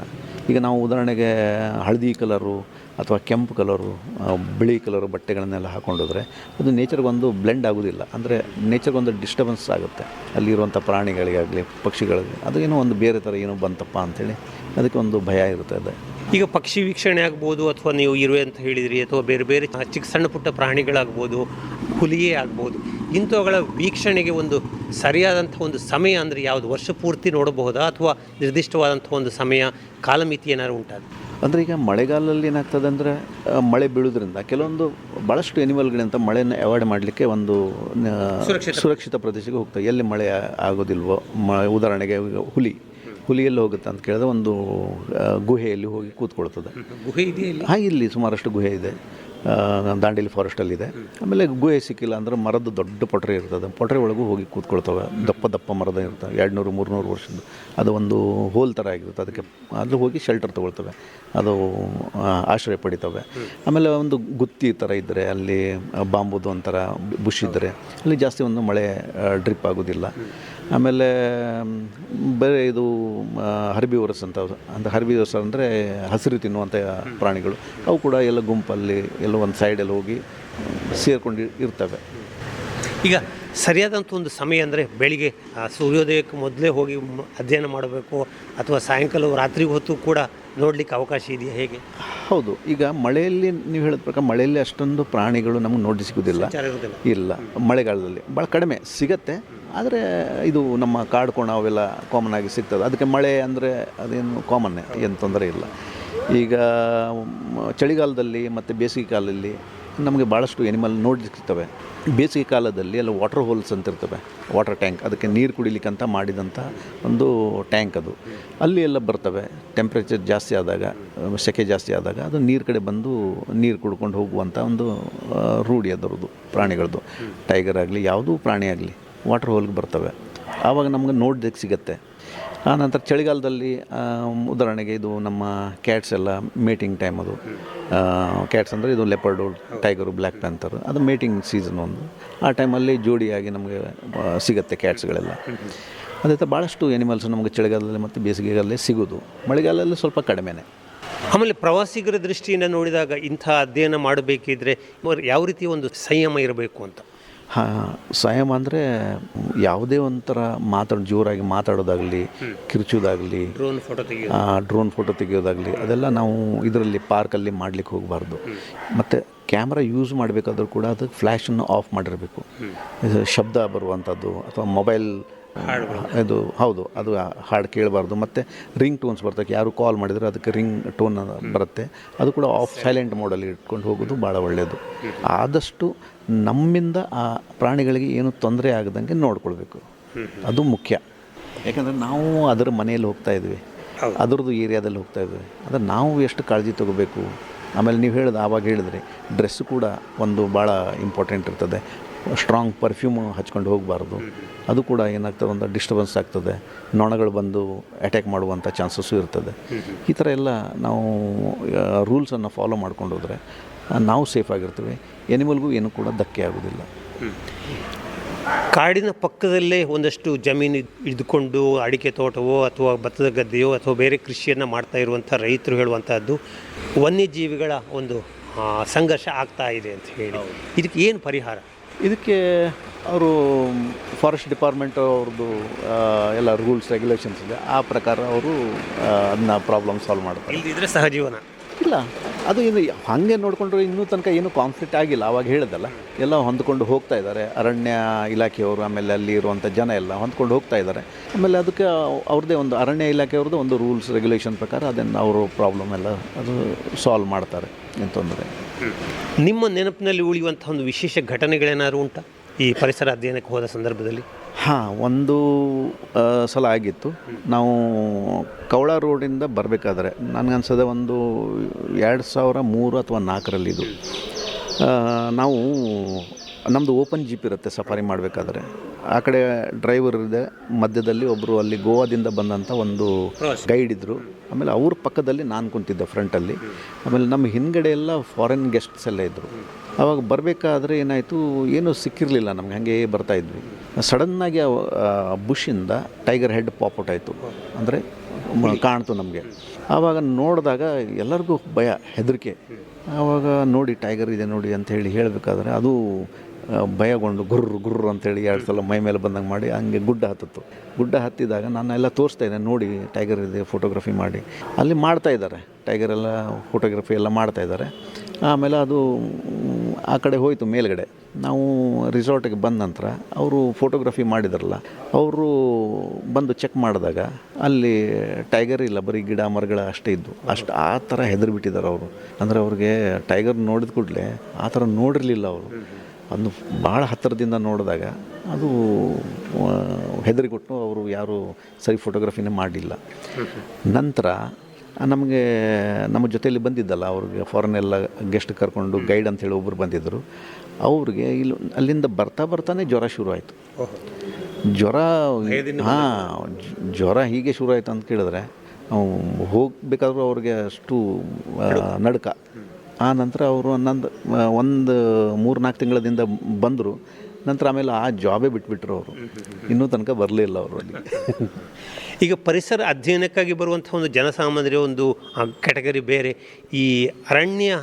ಈಗ ನಾವು ಉದಾಹರಣೆಗೆ ಹಳದಿ ಕಲರು ಅಥವಾ ಕೆಂಪು ಕಲರು ಬಿಳಿ ಕಲರು ಬಟ್ಟೆಗಳನ್ನೆಲ್ಲ ಹಾಕೊಂಡೋದ್ರೆ ಅದು ನೇಚರ್ಗೊಂದು ಬ್ಲೆಂಡ್ ಆಗೋದಿಲ್ಲ. ಅಂದರೆ ನೇಚರ್ಗೊಂದು ಡಿಸ್ಟರ್ಬೆನ್ಸ್ ಆಗುತ್ತೆ. ಅಲ್ಲಿರುವಂಥ ಪ್ರಾಣಿಗಳಿಗಾಗಲಿ ಪಕ್ಷಿಗಳಿಗೆ ಅದು ಏನೋ ಒಂದು ಬೇರೆ ಥರ ಏನೋ ಬಂತಪ್ಪ ಅಂಥೇಳಿ ಅದಕ್ಕೆ ಒಂದು ಭಯ ಇರುತ್ತದೆ ಈಗ ಪಕ್ಷಿ ವೀಕ್ಷಣೆ ಆಗ್ಬೋದು ಅಥವಾ ನೀವು ಇರುವೆ ಅಂತ ಹೇಳಿದ್ರಿ ಅಥವಾ ಬೇರೆ ಬೇರೆ ಚಿಕ್ಕ ಸಣ್ಣ ಪುಟ್ಟ ಪ್ರಾಣಿಗಳಾಗ್ಬೋದು, ಹುಲಿಯೇ ಆಗ್ಬೋದು, ಇಂಥವುಗಳ ವೀಕ್ಷಣೆಗೆ ಒಂದು ಸರಿಯಾದಂಥ ಒಂದು ಸಮಯ ಅಂದರೆ ಯಾವುದು? ವರ್ಷ ಪೂರ್ತಿ ನೋಡಬಹುದಾ ಅಥವಾ ನಿರ್ದಿಷ್ಟವಾದಂಥ ಒಂದು ಸಮಯ, ಕಾಲಮಿತಿ ಏನಾದ್ರು ಉಂಟಾದ ಅಂದರೆ ಈಗ ಮಳೆಗಾಲದಲ್ಲಿ ಏನಾಗ್ತದೆ ಅಂದರೆ ಮಳೆ ಬೀಳೋದ್ರಿಂದ ಕೆಲವೊಂದು ಭಾಳಷ್ಟು ಎನಿಮಲ್ಗಳಿಂದ ಮಳೆಯನ್ನು ಅವಾಯ್ಡ್ ಮಾಡಲಿಕ್ಕೆ ಒಂದು ಸುರಕ್ಷಿತ. ಪ್ರದೇಶಕ್ಕೆ ಹೋಗ್ತವೆ. ಎಲ್ಲಿ ಮಳೆ ಆಗೋದಿಲ್ವೋ ಮ ಉದಾಹರಣೆಗೆ ಹುಲಿ. ಹುಲಿ ಎಲ್ಲಿ ಹೋಗುತ್ತೆ ಅಂತ ಕೇಳಿದ್ರೆ ಒಂದು ಗುಹೆಯಲ್ಲಿ ಹೋಗಿ ಕೂತ್ಕೊಳ್ತದೆ. ಗುಹೆ ಹಾಂ ಇಲ್ಲಿ ಸುಮಾರಷ್ಟು ಗುಹೆ ಇದೆ. ದಾಂಡೇಲಿ ಫಾರೆಸ್ಟಲ್ಲಿದೆ ಆಮೇಲೆ ಗುಹೆ ಸಿಕ್ಕಿಲ್ಲ ಅಂದ್ರೆ ಮರದ ದೊಡ್ಡ ಪೊಟ್ರೆ ಇರ್ತದೆ. ಪೊಟ್ರೆ ಒಳಗೂ ಹೋಗಿ ಕೂತ್ಕೊಳ್ತವೆ. ದಪ್ಪ ದಪ್ಪ ಮರದ ಇರ್ತವೆ. ಎರಡು ನೂರು ಮೂರುನೂರು ವರ್ಷದ್ದು. ಅದು ಒಂದು ಹೋಲ್ ಥರ ಆಗಿರುತ್ತೆ ಅದಕ್ಕೆ. ಅದು ಹೋಗಿ ಶೆಲ್ಟರ್ ತೊಗೊಳ್ತವೆ. ಅದು ಆಶ್ರಯ ಪಡಿತವೆ. ಆಮೇಲೆ ಒಂದು ಗುತ್ತಿ ಥರ ಇದ್ದರೆ ಅಲ್ಲಿ ಬಾಂಬುದು ಒಂಥರ ಬುಷ್ ಇದ್ದರೆ ಅಲ್ಲಿ ಜಾಸ್ತಿ ಒಂದು ಮಳೆ ಡ್ರಿಪ್ ಆಗೋದಿಲ್ಲ. ಆಮೇಲೆ ಬೇರೆ ಇದು ಹರ್ಬಿವರಸ್ ಅಂತ ಅಂತ ಹರ್ಬಿವರಸ್ ಅಂದರೆ ಹಸಿರು ತಿನ್ನುವಂಥ ಪ್ರಾಣಿಗಳು. ಅವು ಕೂಡ ಎಲ್ಲ ಗುಂಪಲ್ಲಿ, ಎಲ್ಲ ಒಂದು ಸೈಡಲ್ಲಿ ಹೋಗಿ ಸೇರ್ಕೊಂಡು ಇರ್ತವೆ. ಈಗ ಸರಿಯಾದಂಥ ಒಂದು ಸಮಯ ಅಂದರೆ ಬೆಳಿಗ್ಗೆ ಆ, ಸೂರ್ಯೋದಯಕ್ಕೆ ಮೊದಲೇ ಹೋಗಿ ಅಧ್ಯಯನ ಮಾಡಬೇಕು ಅಥವಾ ಸಾಯಂಕಾಲ ರಾತ್ರಿ ಹೊತ್ತು ಕೂಡ ನೋಡಲಿಕ್ಕೆ ಅವಕಾಶ ಇದೆಯಾ ಹೇಗೆ? ಹೌದು ಈಗ ಮಳೆಯಲ್ಲಿ ನೀವು ಹೇಳಿದ ಪ್ರಕಾರ ಮಳೆಯಲ್ಲಿ ಅಷ್ಟೊಂದು ಪ್ರಾಣಿಗಳು ನಮಗೆ ನೋಡಿ ಸಿಗೋದಿಲ್ಲ. ಇಲ್ಲ ಮಳೆಗಾಲದಲ್ಲಿ ಭಾಳ ಕಡಿಮೆ ಸಿಗತ್ತೆ ಆದರೆ ಇದು ನಮ್ಮ ಕಾಡು ಕೋಣ ಅವೆಲ್ಲ ಕಾಮನ್ ಆಗಿ ಸಿಗ್ತದೆ. ಅದಕ್ಕೆ ಮಳೆ ಅಂದರೆ ಅದೇನು ಕಾಮನ್ನೇ ಏನು ತೊಂದರೆ ಇಲ್ಲ. ಈಗ ಚಳಿಗಾಲದಲ್ಲಿ ಮತ್ತು ಬೇಸಿಗೆ ಕಾಲದಲ್ಲಿ ನಮಗೆ ಭಾಳಷ್ಟು ಎನಿಮಲ್ ನೋಡಿರ್ತವೆ ಬೇಸಿಗೆ ಕಾಲದಲ್ಲಿ ಅಲ್ಲಿ ವಾಟರ್ ಹೋಲ್ಸ್ ಅಂತ ಇರ್ತವೆ. ವಾಟರ್ ಟ್ಯಾಂಕ್ ಅದಕ್ಕೆ ನೀರು ಕುಡಿಲಿಕ್ಕಂತ ಮಾಡಿದಂಥ ಒಂದು ಟ್ಯಾಂಕ್ ಅದು. ಅಲ್ಲಿ ಎಲ್ಲ ಬರ್ತವೆ. ಟೆಂಪ್ರೇಚರ್ ಜಾಸ್ತಿ ಆದಾಗ, ಸೆಕೆ ಜಾಸ್ತಿ ಆದಾಗ ಅದು ನೀರು ಕಡೆ ಬಂದು ನೀರು ಕುಡ್ಕೊಂಡು ಹೋಗುವಂಥ ಒಂದು ರೂಢಿ ಅದರದ್ದು, ಪ್ರಾಣಿಗಳದ್ದು. ಟೈಗರ್ ಆಗಲಿ, ಯಾವುದೂ ಪ್ರಾಣಿ ಆಗಲಿ ವಾಟರ್ ಹೋಲ್ಗೆ ಬರ್ತವೆ. ಆವಾಗ ನಮ್ಗೆ ನೋಡ್ದಕ್ಕೆ ಸಿಗತ್ತೆ. ಆ ನಂತರ ಚಳಿಗಾಲದಲ್ಲಿ ಉದಾಹರಣೆಗೆ ಇದು ನಮ್ಮ ಕ್ಯಾಟ್ಸ್ ಎಲ್ಲ ಮೀಟಿಂಗ್ ಟೈಮ್ ಅದು. ಕ್ಯಾಟ್ಸ್ ಅಂದರೆ ಇದು ಲೆಪರ್ಡು ಟೈಗರು ಬ್ಲ್ಯಾಕ್ ಪ್ಯಾಂಥರ್ ಅದು ಮೀಟಿಂಗ್ ಸೀಸನ್ ಒಂದು. ಆ ಟೈಮಲ್ಲಿ ಜೋಡಿಯಾಗಿ ನಮಗೆ ಸಿಗುತ್ತೆ ಕ್ಯಾಟ್ಸ್ಗಳೆಲ್ಲ ಅದೇ ಥರ ಭಾಳಷ್ಟು ಎನಿಮಲ್ಸ್ ನಮಗೆ ಚಳಿಗಾಲದಲ್ಲಿ ಮತ್ತು ಬೇಸಿಗೆಗಾಲದಲ್ಲಿ ಸಿಗೋದು. ಮಳೆಗಾಲದಲ್ಲಿ ಸ್ವಲ್ಪ ಕಡಿಮೆನೆ. ಆಮೇಲೆ ಪ್ರವಾಸಿಗರ ದೃಷ್ಟಿಯಿಂದ ನೋಡಿದಾಗ ಇಂಥ ಅಧ್ಯಯನ ಮಾಡಬೇಕಿದ್ರೆ ಯಾವ ರೀತಿ ಒಂದು ಸಂಯಮ ಇರಬೇಕು ಅಂತ? ಸಂಯಮ ಅಂದರೆ ಯಾವುದೇ ಒಂಥರ ಮಾತಾಡೋ ಜೋರಾಗಿ ಮಾತಾಡೋದಾಗಲಿ ಕಿರ್ಚೋದಾಗಲಿ ಡ್ರೋನ್ ಫೋಟೋ ಡ್ರೋನ್ ಫೋಟೋ ತೆಗೆಯೋದಾಗಲಿ ಅದೆಲ್ಲ ನಾವು ಇದರಲ್ಲಿ ಪಾರ್ಕಲ್ಲಿ ಮಾಡಲಿಕ್ಕೆ ಹೋಗಬಾರ್ದು. ಮತ್ತು ಕ್ಯಾಮ್ರಾ ಯೂಸ್ ಮಾಡಬೇಕಾದ್ರೂ ಕೂಡ ಅದಕ್ಕೆ ಫ್ಲ್ಯಾಶನ್ನು ಆಫ್ ಮಾಡಿರಬೇಕು. ಶಬ್ದ ಬರುವಂಥದ್ದು ಅಥವಾ ಮೊಬೈಲ್ ಇದು ಹೌದು ಅದು ಹಾಡು ಕೇಳಬಾರ್ದು. ಮತ್ತು ರಿಂಗ್ ಟೋನ್ಸ್ ಬರ್ತಕ್ಕೆ ಯಾರು ಕಾಲ್ ಮಾಡಿದರೆ ಅದಕ್ಕೆ ರಿಂಗ್ ಟೋನ್ ಬರುತ್ತೆ. ಅದು ಕೂಡ ಆಫ್ ಸೈಲೆಂಟ್ ಮೋಡಲ್ಲಿ ಇಟ್ಕೊಂಡು ಹೋಗೋದು ಭಾಳ ಒಳ್ಳೆಯದು ಆದಷ್ಟು ನಮ್ಮಿಂದ ಆ ಪ್ರಾಣಿಗಳಿಗೆ ಏನು ತೊಂದರೆ ಆಗದಂಗೆ ನೋಡ್ಕೊಳ್ಬೇಕು. ಅದು ಮುಖ್ಯ. ಯಾಕಂದರೆ ನಾವು ಅದರ ಮನೆಯಲ್ಲಿ ಹೋಗ್ತಾ ಇದ್ವಿ. ಅದರದ್ದು ಏರಿಯಾದಲ್ಲಿ ಹೋಗ್ತಾ ಇದ್ವಿ. ಅದರ ನಾವು ಎಷ್ಟು ಕಾಳಜಿ ತಗೋಬೇಕು? ಆಮೇಲೆ ನೀವು ಹೇಳಿದ ಆವಾಗ ಹೇಳಿದ್ರಿ ಡ್ರೆಸ್ಸು ಕೂಡ ಒಂದು ಭಾಳ ಇಂಪಾರ್ಟೆಂಟ್ ಇರ್ತದೆ. ಸ್ಟ್ರಾಂಗ್ ಪರ್ಫ್ಯೂಮ್ ಹಚ್ಕೊಂಡು ಹೋಗಬಾರ್ದು. ಅದು ಕೂಡ ಏನಾಗ್ತದೆ ಒಂದು ಡಿಸ್ಟರ್ಬೆನ್ಸ್ ಆಗ್ತದೆ. ನೊಣಗಳು ಬಂದು ಅಟ್ಯಾಕ್ ಮಾಡುವಂಥ ಚಾನ್ಸಸ್ಸು ಇರ್ತದೆ. ಈ ಥರ ಎಲ್ಲ ನಾವು ರೂಲ್ಸನ್ನು ಫಾಲೋ ಮಾಡ್ಕೊಂಡು ಹೋದರೆ ನಾವು ಸೇಫ್ ಆಗಿರ್ತೀವಿ. ಎನಿಮಲ್ಗೂ ಏನೂ ಕೂಡ ಧಕ್ಕೆ ಆಗೋದಿಲ್ಲ. ಕಾಡಿನ ಪಕ್ಕದಲ್ಲೇ ಒಂದಷ್ಟು ಜಮೀನು ಇದ್ದುಕೊಂಡು ಅಡಿಕೆ ತೋಟವೋ ಅಥವಾ ಭತ್ತದ ಗದ್ದೆಯೋ ಅಥವಾ ಬೇರೆ ಕೃಷಿಯನ್ನು ಮಾಡ್ತಾ ಇರುವಂಥ ರೈತರು ಹೇಳುವಂಥದ್ದು ವನ್ಯಜೀವಿಗಳ ಒಂದು ಸಂಘರ್ಷ ಆಗ್ತಾ ಇದೆ ಅಂತ ಹೇಳಿ. ಇದಕ್ಕೆ ಏನು ಪರಿಹಾರ? ಇದಕ್ಕೆ ಅವರು ಫಾರೆಸ್ಟ್ ಡಿಪಾರ್ಟ್ಮೆಂಟ್ ಅವ್ರದ್ದು ಎಲ್ಲ ರೂಲ್ಸ್ ರೆಗ್ಯುಲೇಷನ್ಸ್ ಇದೆ. ಆ ಪ್ರಕಾರ ಅವರು ಅದನ್ನ ಪ್ರಾಬ್ಲಮ್ ಸಾಲ್ವ್ ಮಾಡ್ತಾರೆ. ಸಹಜೀವನ ಇಲ್ಲ. ಅದು ಇನ್ನು ಹಾಗೆ ನೋಡಿಕೊಂಡ್ರೆ ಇನ್ನೂ ತನಕ ಏನು ಕಾನ್ಫ್ಲಿಕ್ಟ್ ಆಗಿಲ್ಲ. ಅವಾಗ ಹೇಳಿದಲ್ಲ, ಎಲ್ಲ ಹೊಂದ್ಕೊಂಡು ಹೋಗ್ತಾ ಇದ್ದಾರೆ. ಅರಣ್ಯ ಇಲಾಖೆಯವರು ಆಮೇಲೆ ಅಲ್ಲಿ ಇರುವಂಥ ಜನ ಎಲ್ಲ ಹೊಂದ್ಕೊಂಡು ಹೋಗ್ತಾ ಇದ್ದಾರೆ. ಆಮೇಲೆ ಅದಕ್ಕೆ ಅವ್ರದ್ದೇ ಒಂದು ಅರಣ್ಯ ಇಲಾಖೆಯವ್ರದ್ದು ಒಂದು ರೂಲ್ಸ್ ರೆಗ್ಯುಲೇಷನ್ ಪ್ರಕಾರ ಅದನ್ನು ಅವರು ಪ್ರಾಬ್ಲಮ್ ಎಲ್ಲ ಅದು ಸಾಲ್ವ್ ಮಾಡ್ತಾರೆ. ಏನು ನಿಮ್ಮ ನೆನಪಿನಲ್ಲಿ ಉಳಿಯುವಂಥ ಒಂದು ವಿಶೇಷ ಘಟನೆಗಳೇನಾದ್ರು ಉಂಟಾ? ಈ ಪರಿಸರ ಅಧ್ಯಯನಕ್ಕೆ ಹೋದ ಸಂದರ್ಭದಲ್ಲಿ? ಹಾಂ ಒಂದು ಸಲ ಆಗಿತ್ತು. ನಾವು ಕವಳ ರೋಡಿಂದ ಬರಬೇಕಾದ್ರೆ ನನಗನ್ಸದೆ ಒಂದು ಎರಡು ಸಾವಿರ ಮೂರು ಅಥವಾ ನಾಲ್ಕರಲ್ಲಿ ಇದು ಆ, ನಾವು ನಮ್ಮದು ಓಪನ್ ಜೀಪ್ ಇರುತ್ತೆ ಸಫಾರಿ ಮಾಡಬೇಕಾದ್ರೆ. ಆ ಕಡೆ ಡ್ರೈವರ್ ಇದೆ ಮಧ್ಯದಲ್ಲಿ ಒಬ್ಬರು ಅಲ್ಲಿ ಗೋವಾದಿಂದ ಬಂದಂಥ ಒಂದು ಗೈಡ್ ಇದ್ದರು ಆಮೇಲೆ ಅವ್ರ ಪಕ್ಕದಲ್ಲಿ ನಾನು ಕುಂತಿದ್ದೆ ಫ್ರಂಟಲ್ಲಿ. ಆಮೇಲೆ ನಮ್ಮ ಹಿಂದ್ಗಡೆ ಎಲ್ಲ ಫಾರಿನ್ ಗೆಸ್ಟ್ಸ್ ಎಲ್ಲ ಇದ್ದರು ಅವಾಗ ಬರಬೇಕಾದ್ರೆ ಏನಾಯಿತು ಏನೂ ಸಿಕ್ಕಿರಲಿಲ್ಲ ನಮ್ಗೆ ಹಾಗೆ ಬರ್ತಾ ಇದ್ವಿ. ಸಡನ್ನಾಗಿ ಬುಷಿಂದ ಟೈಗರ್ ಹೆಡ್ ಪಾಪೌಟ್ ಆಯಿತು. ಅಂದರೆ ಕಾಣ್ತು ನಮಗೆ. ಆವಾಗ ನೋಡಿದಾಗ ಎಲ್ಲರಿಗೂ ಭಯ, ಹೆದರಿಕೆ. ಆವಾಗ ನೋಡಿ, ಟೈಗರ್ ಇದೆ ನೋಡಿ ಅಂತ ಹೇಳಿ ಹೇಳಬೇಕಾದ್ರೆ ಅದು ಭಯಗೊಂಡು ಗುರ್ರು ಗುರ್ರು ಅಂತೇಳಿ ಎರಡು ಸಲ ಮೈ ಮೇಲೆ ಬಂದಂಗೆ ಮಾಡಿ ಹಂಗೆ ಗುಡ್ಡ ಹತ್ತಿತ್ತು. ಗುಡ್ಡ ಹತ್ತಿದಾಗ ನಾನು ಎಲ್ಲ ತೋರಿಸ್ತಾ ಇದ್ದೆ, ನೋಡಿ ಟೈಗರ್ ಇದೆ ಫೋಟೋಗ್ರಫಿ ಮಾಡಿ. ಅಲ್ಲಿ ಮಾಡ್ತಾ ಇದ್ದಾರೆ ಟೈಗರ್ ಎಲ್ಲ ಫೋಟೋಗ್ರಫಿ ಎಲ್ಲ ಮಾಡ್ತಾ ಇದ್ದಾರೆ. ಆಮೇಲೆ ಅದು, ಆ ಕಡೆ ಹೋಯಿತು ಮೇಲ್ಗಡೆ. ನಾವು ರಿಸಾರ್ಟಿಗೆ ಬಂದ ನಂತರ ಅವರು ಫೋಟೋಗ್ರಫಿ ಮಾಡಿದ್ರಲ್ಲ, ಅವರು ಬಂದು ಚೆಕ್ ಮಾಡಿದಾಗ ಅಲ್ಲಿ ಟೈಗರ್ ಇಲ್ಲ, ಬರೀ ಗಿಡ ಮರಗಳ ಅಷ್ಟೇ ಇದ್ದು. ಅಷ್ಟು ಆ ಥರ ಹೆದರಿ ಬಿಟ್ಟಿದ್ದಾರೆ ಅವರು. ಅಂದರೆ ಅವ್ರಿಗೆ ಟೈಗರ್ ನೋಡಿದ ಕೂಡಲೇ ಆ ಥರ ನೋಡಿರಲಿಲ್ಲ ಅವರು. ಅದು ಭಾಳ ಹತ್ತಿರದಿಂದ ನೋಡಿದಾಗ ಅದು ಹೆದರಿಕೊಟ್ಟು ಅವರು ಯಾರು ಸರಿ ಫೋಟೋಗ್ರಫಿನೇ ಮಾಡಲಿಲ್ಲ. ನಂತರ ನಮಗೆ ನಮ್ಮ ಜೊತೆಯಲ್ಲಿ ಬಂದಿದ್ದಲ್ಲ ಅವ್ರಿಗೆ ಫಾರಿನ್ ಎಲ್ಲ ಗೆಸ್ಟ್ ಕರ್ಕೊಂಡು ಗೈಡ್ ಅಂತೇಳಿ ಒಬ್ಬರು ಬಂದಿದ್ದರು. ಅವ್ರಿಗೆ ಇಲ್ಲಿ ಅಲ್ಲಿಂದ ಬರ್ತಾ ಬರ್ತಾನೆ ಜ್ವರ ಶುರು ಆಯಿತು ಜ್ವರ ಹಾಂ ಜ್ವರ ಹೀಗೆ ಶುರು ಆಯಿತು ಅಂತ ಕೇಳಿದ್ರೆ ನಾವು ಹೋಗಬೇಕಾದ್ರೂ ಅವ್ರಿಗೆ ಅಷ್ಟು ನಡುಕ. ಆ ನಂತರ ಅವರು ನಂದು ಒಂದು ಮೂರು ನಾಲ್ಕು ತಿಂಗಳದಿಂದ ಬಂದರು. ನಂತರ ಆಮೇಲೆ ಆ ಜಾಬೇ ಬಿಟ್ಬಿಟ್ರು ಅವರು. ಇನ್ನೂ ತನಕ ಬರಲಿಲ್ಲ ಅವರು ಅಲ್ಲಿ. [LAUGHS] ಈಗ ಪರಿಸರ ಅಧ್ಯಯನಕ್ಕಾಗಿ ಬರುವಂಥ ಒಂದು ಜನಸಾಮಾನ್ಯರ ಒಂದು ಕ್ಯಾಟಗರಿ ಬೇರೆ. ಈ ಅರಣ್ಯ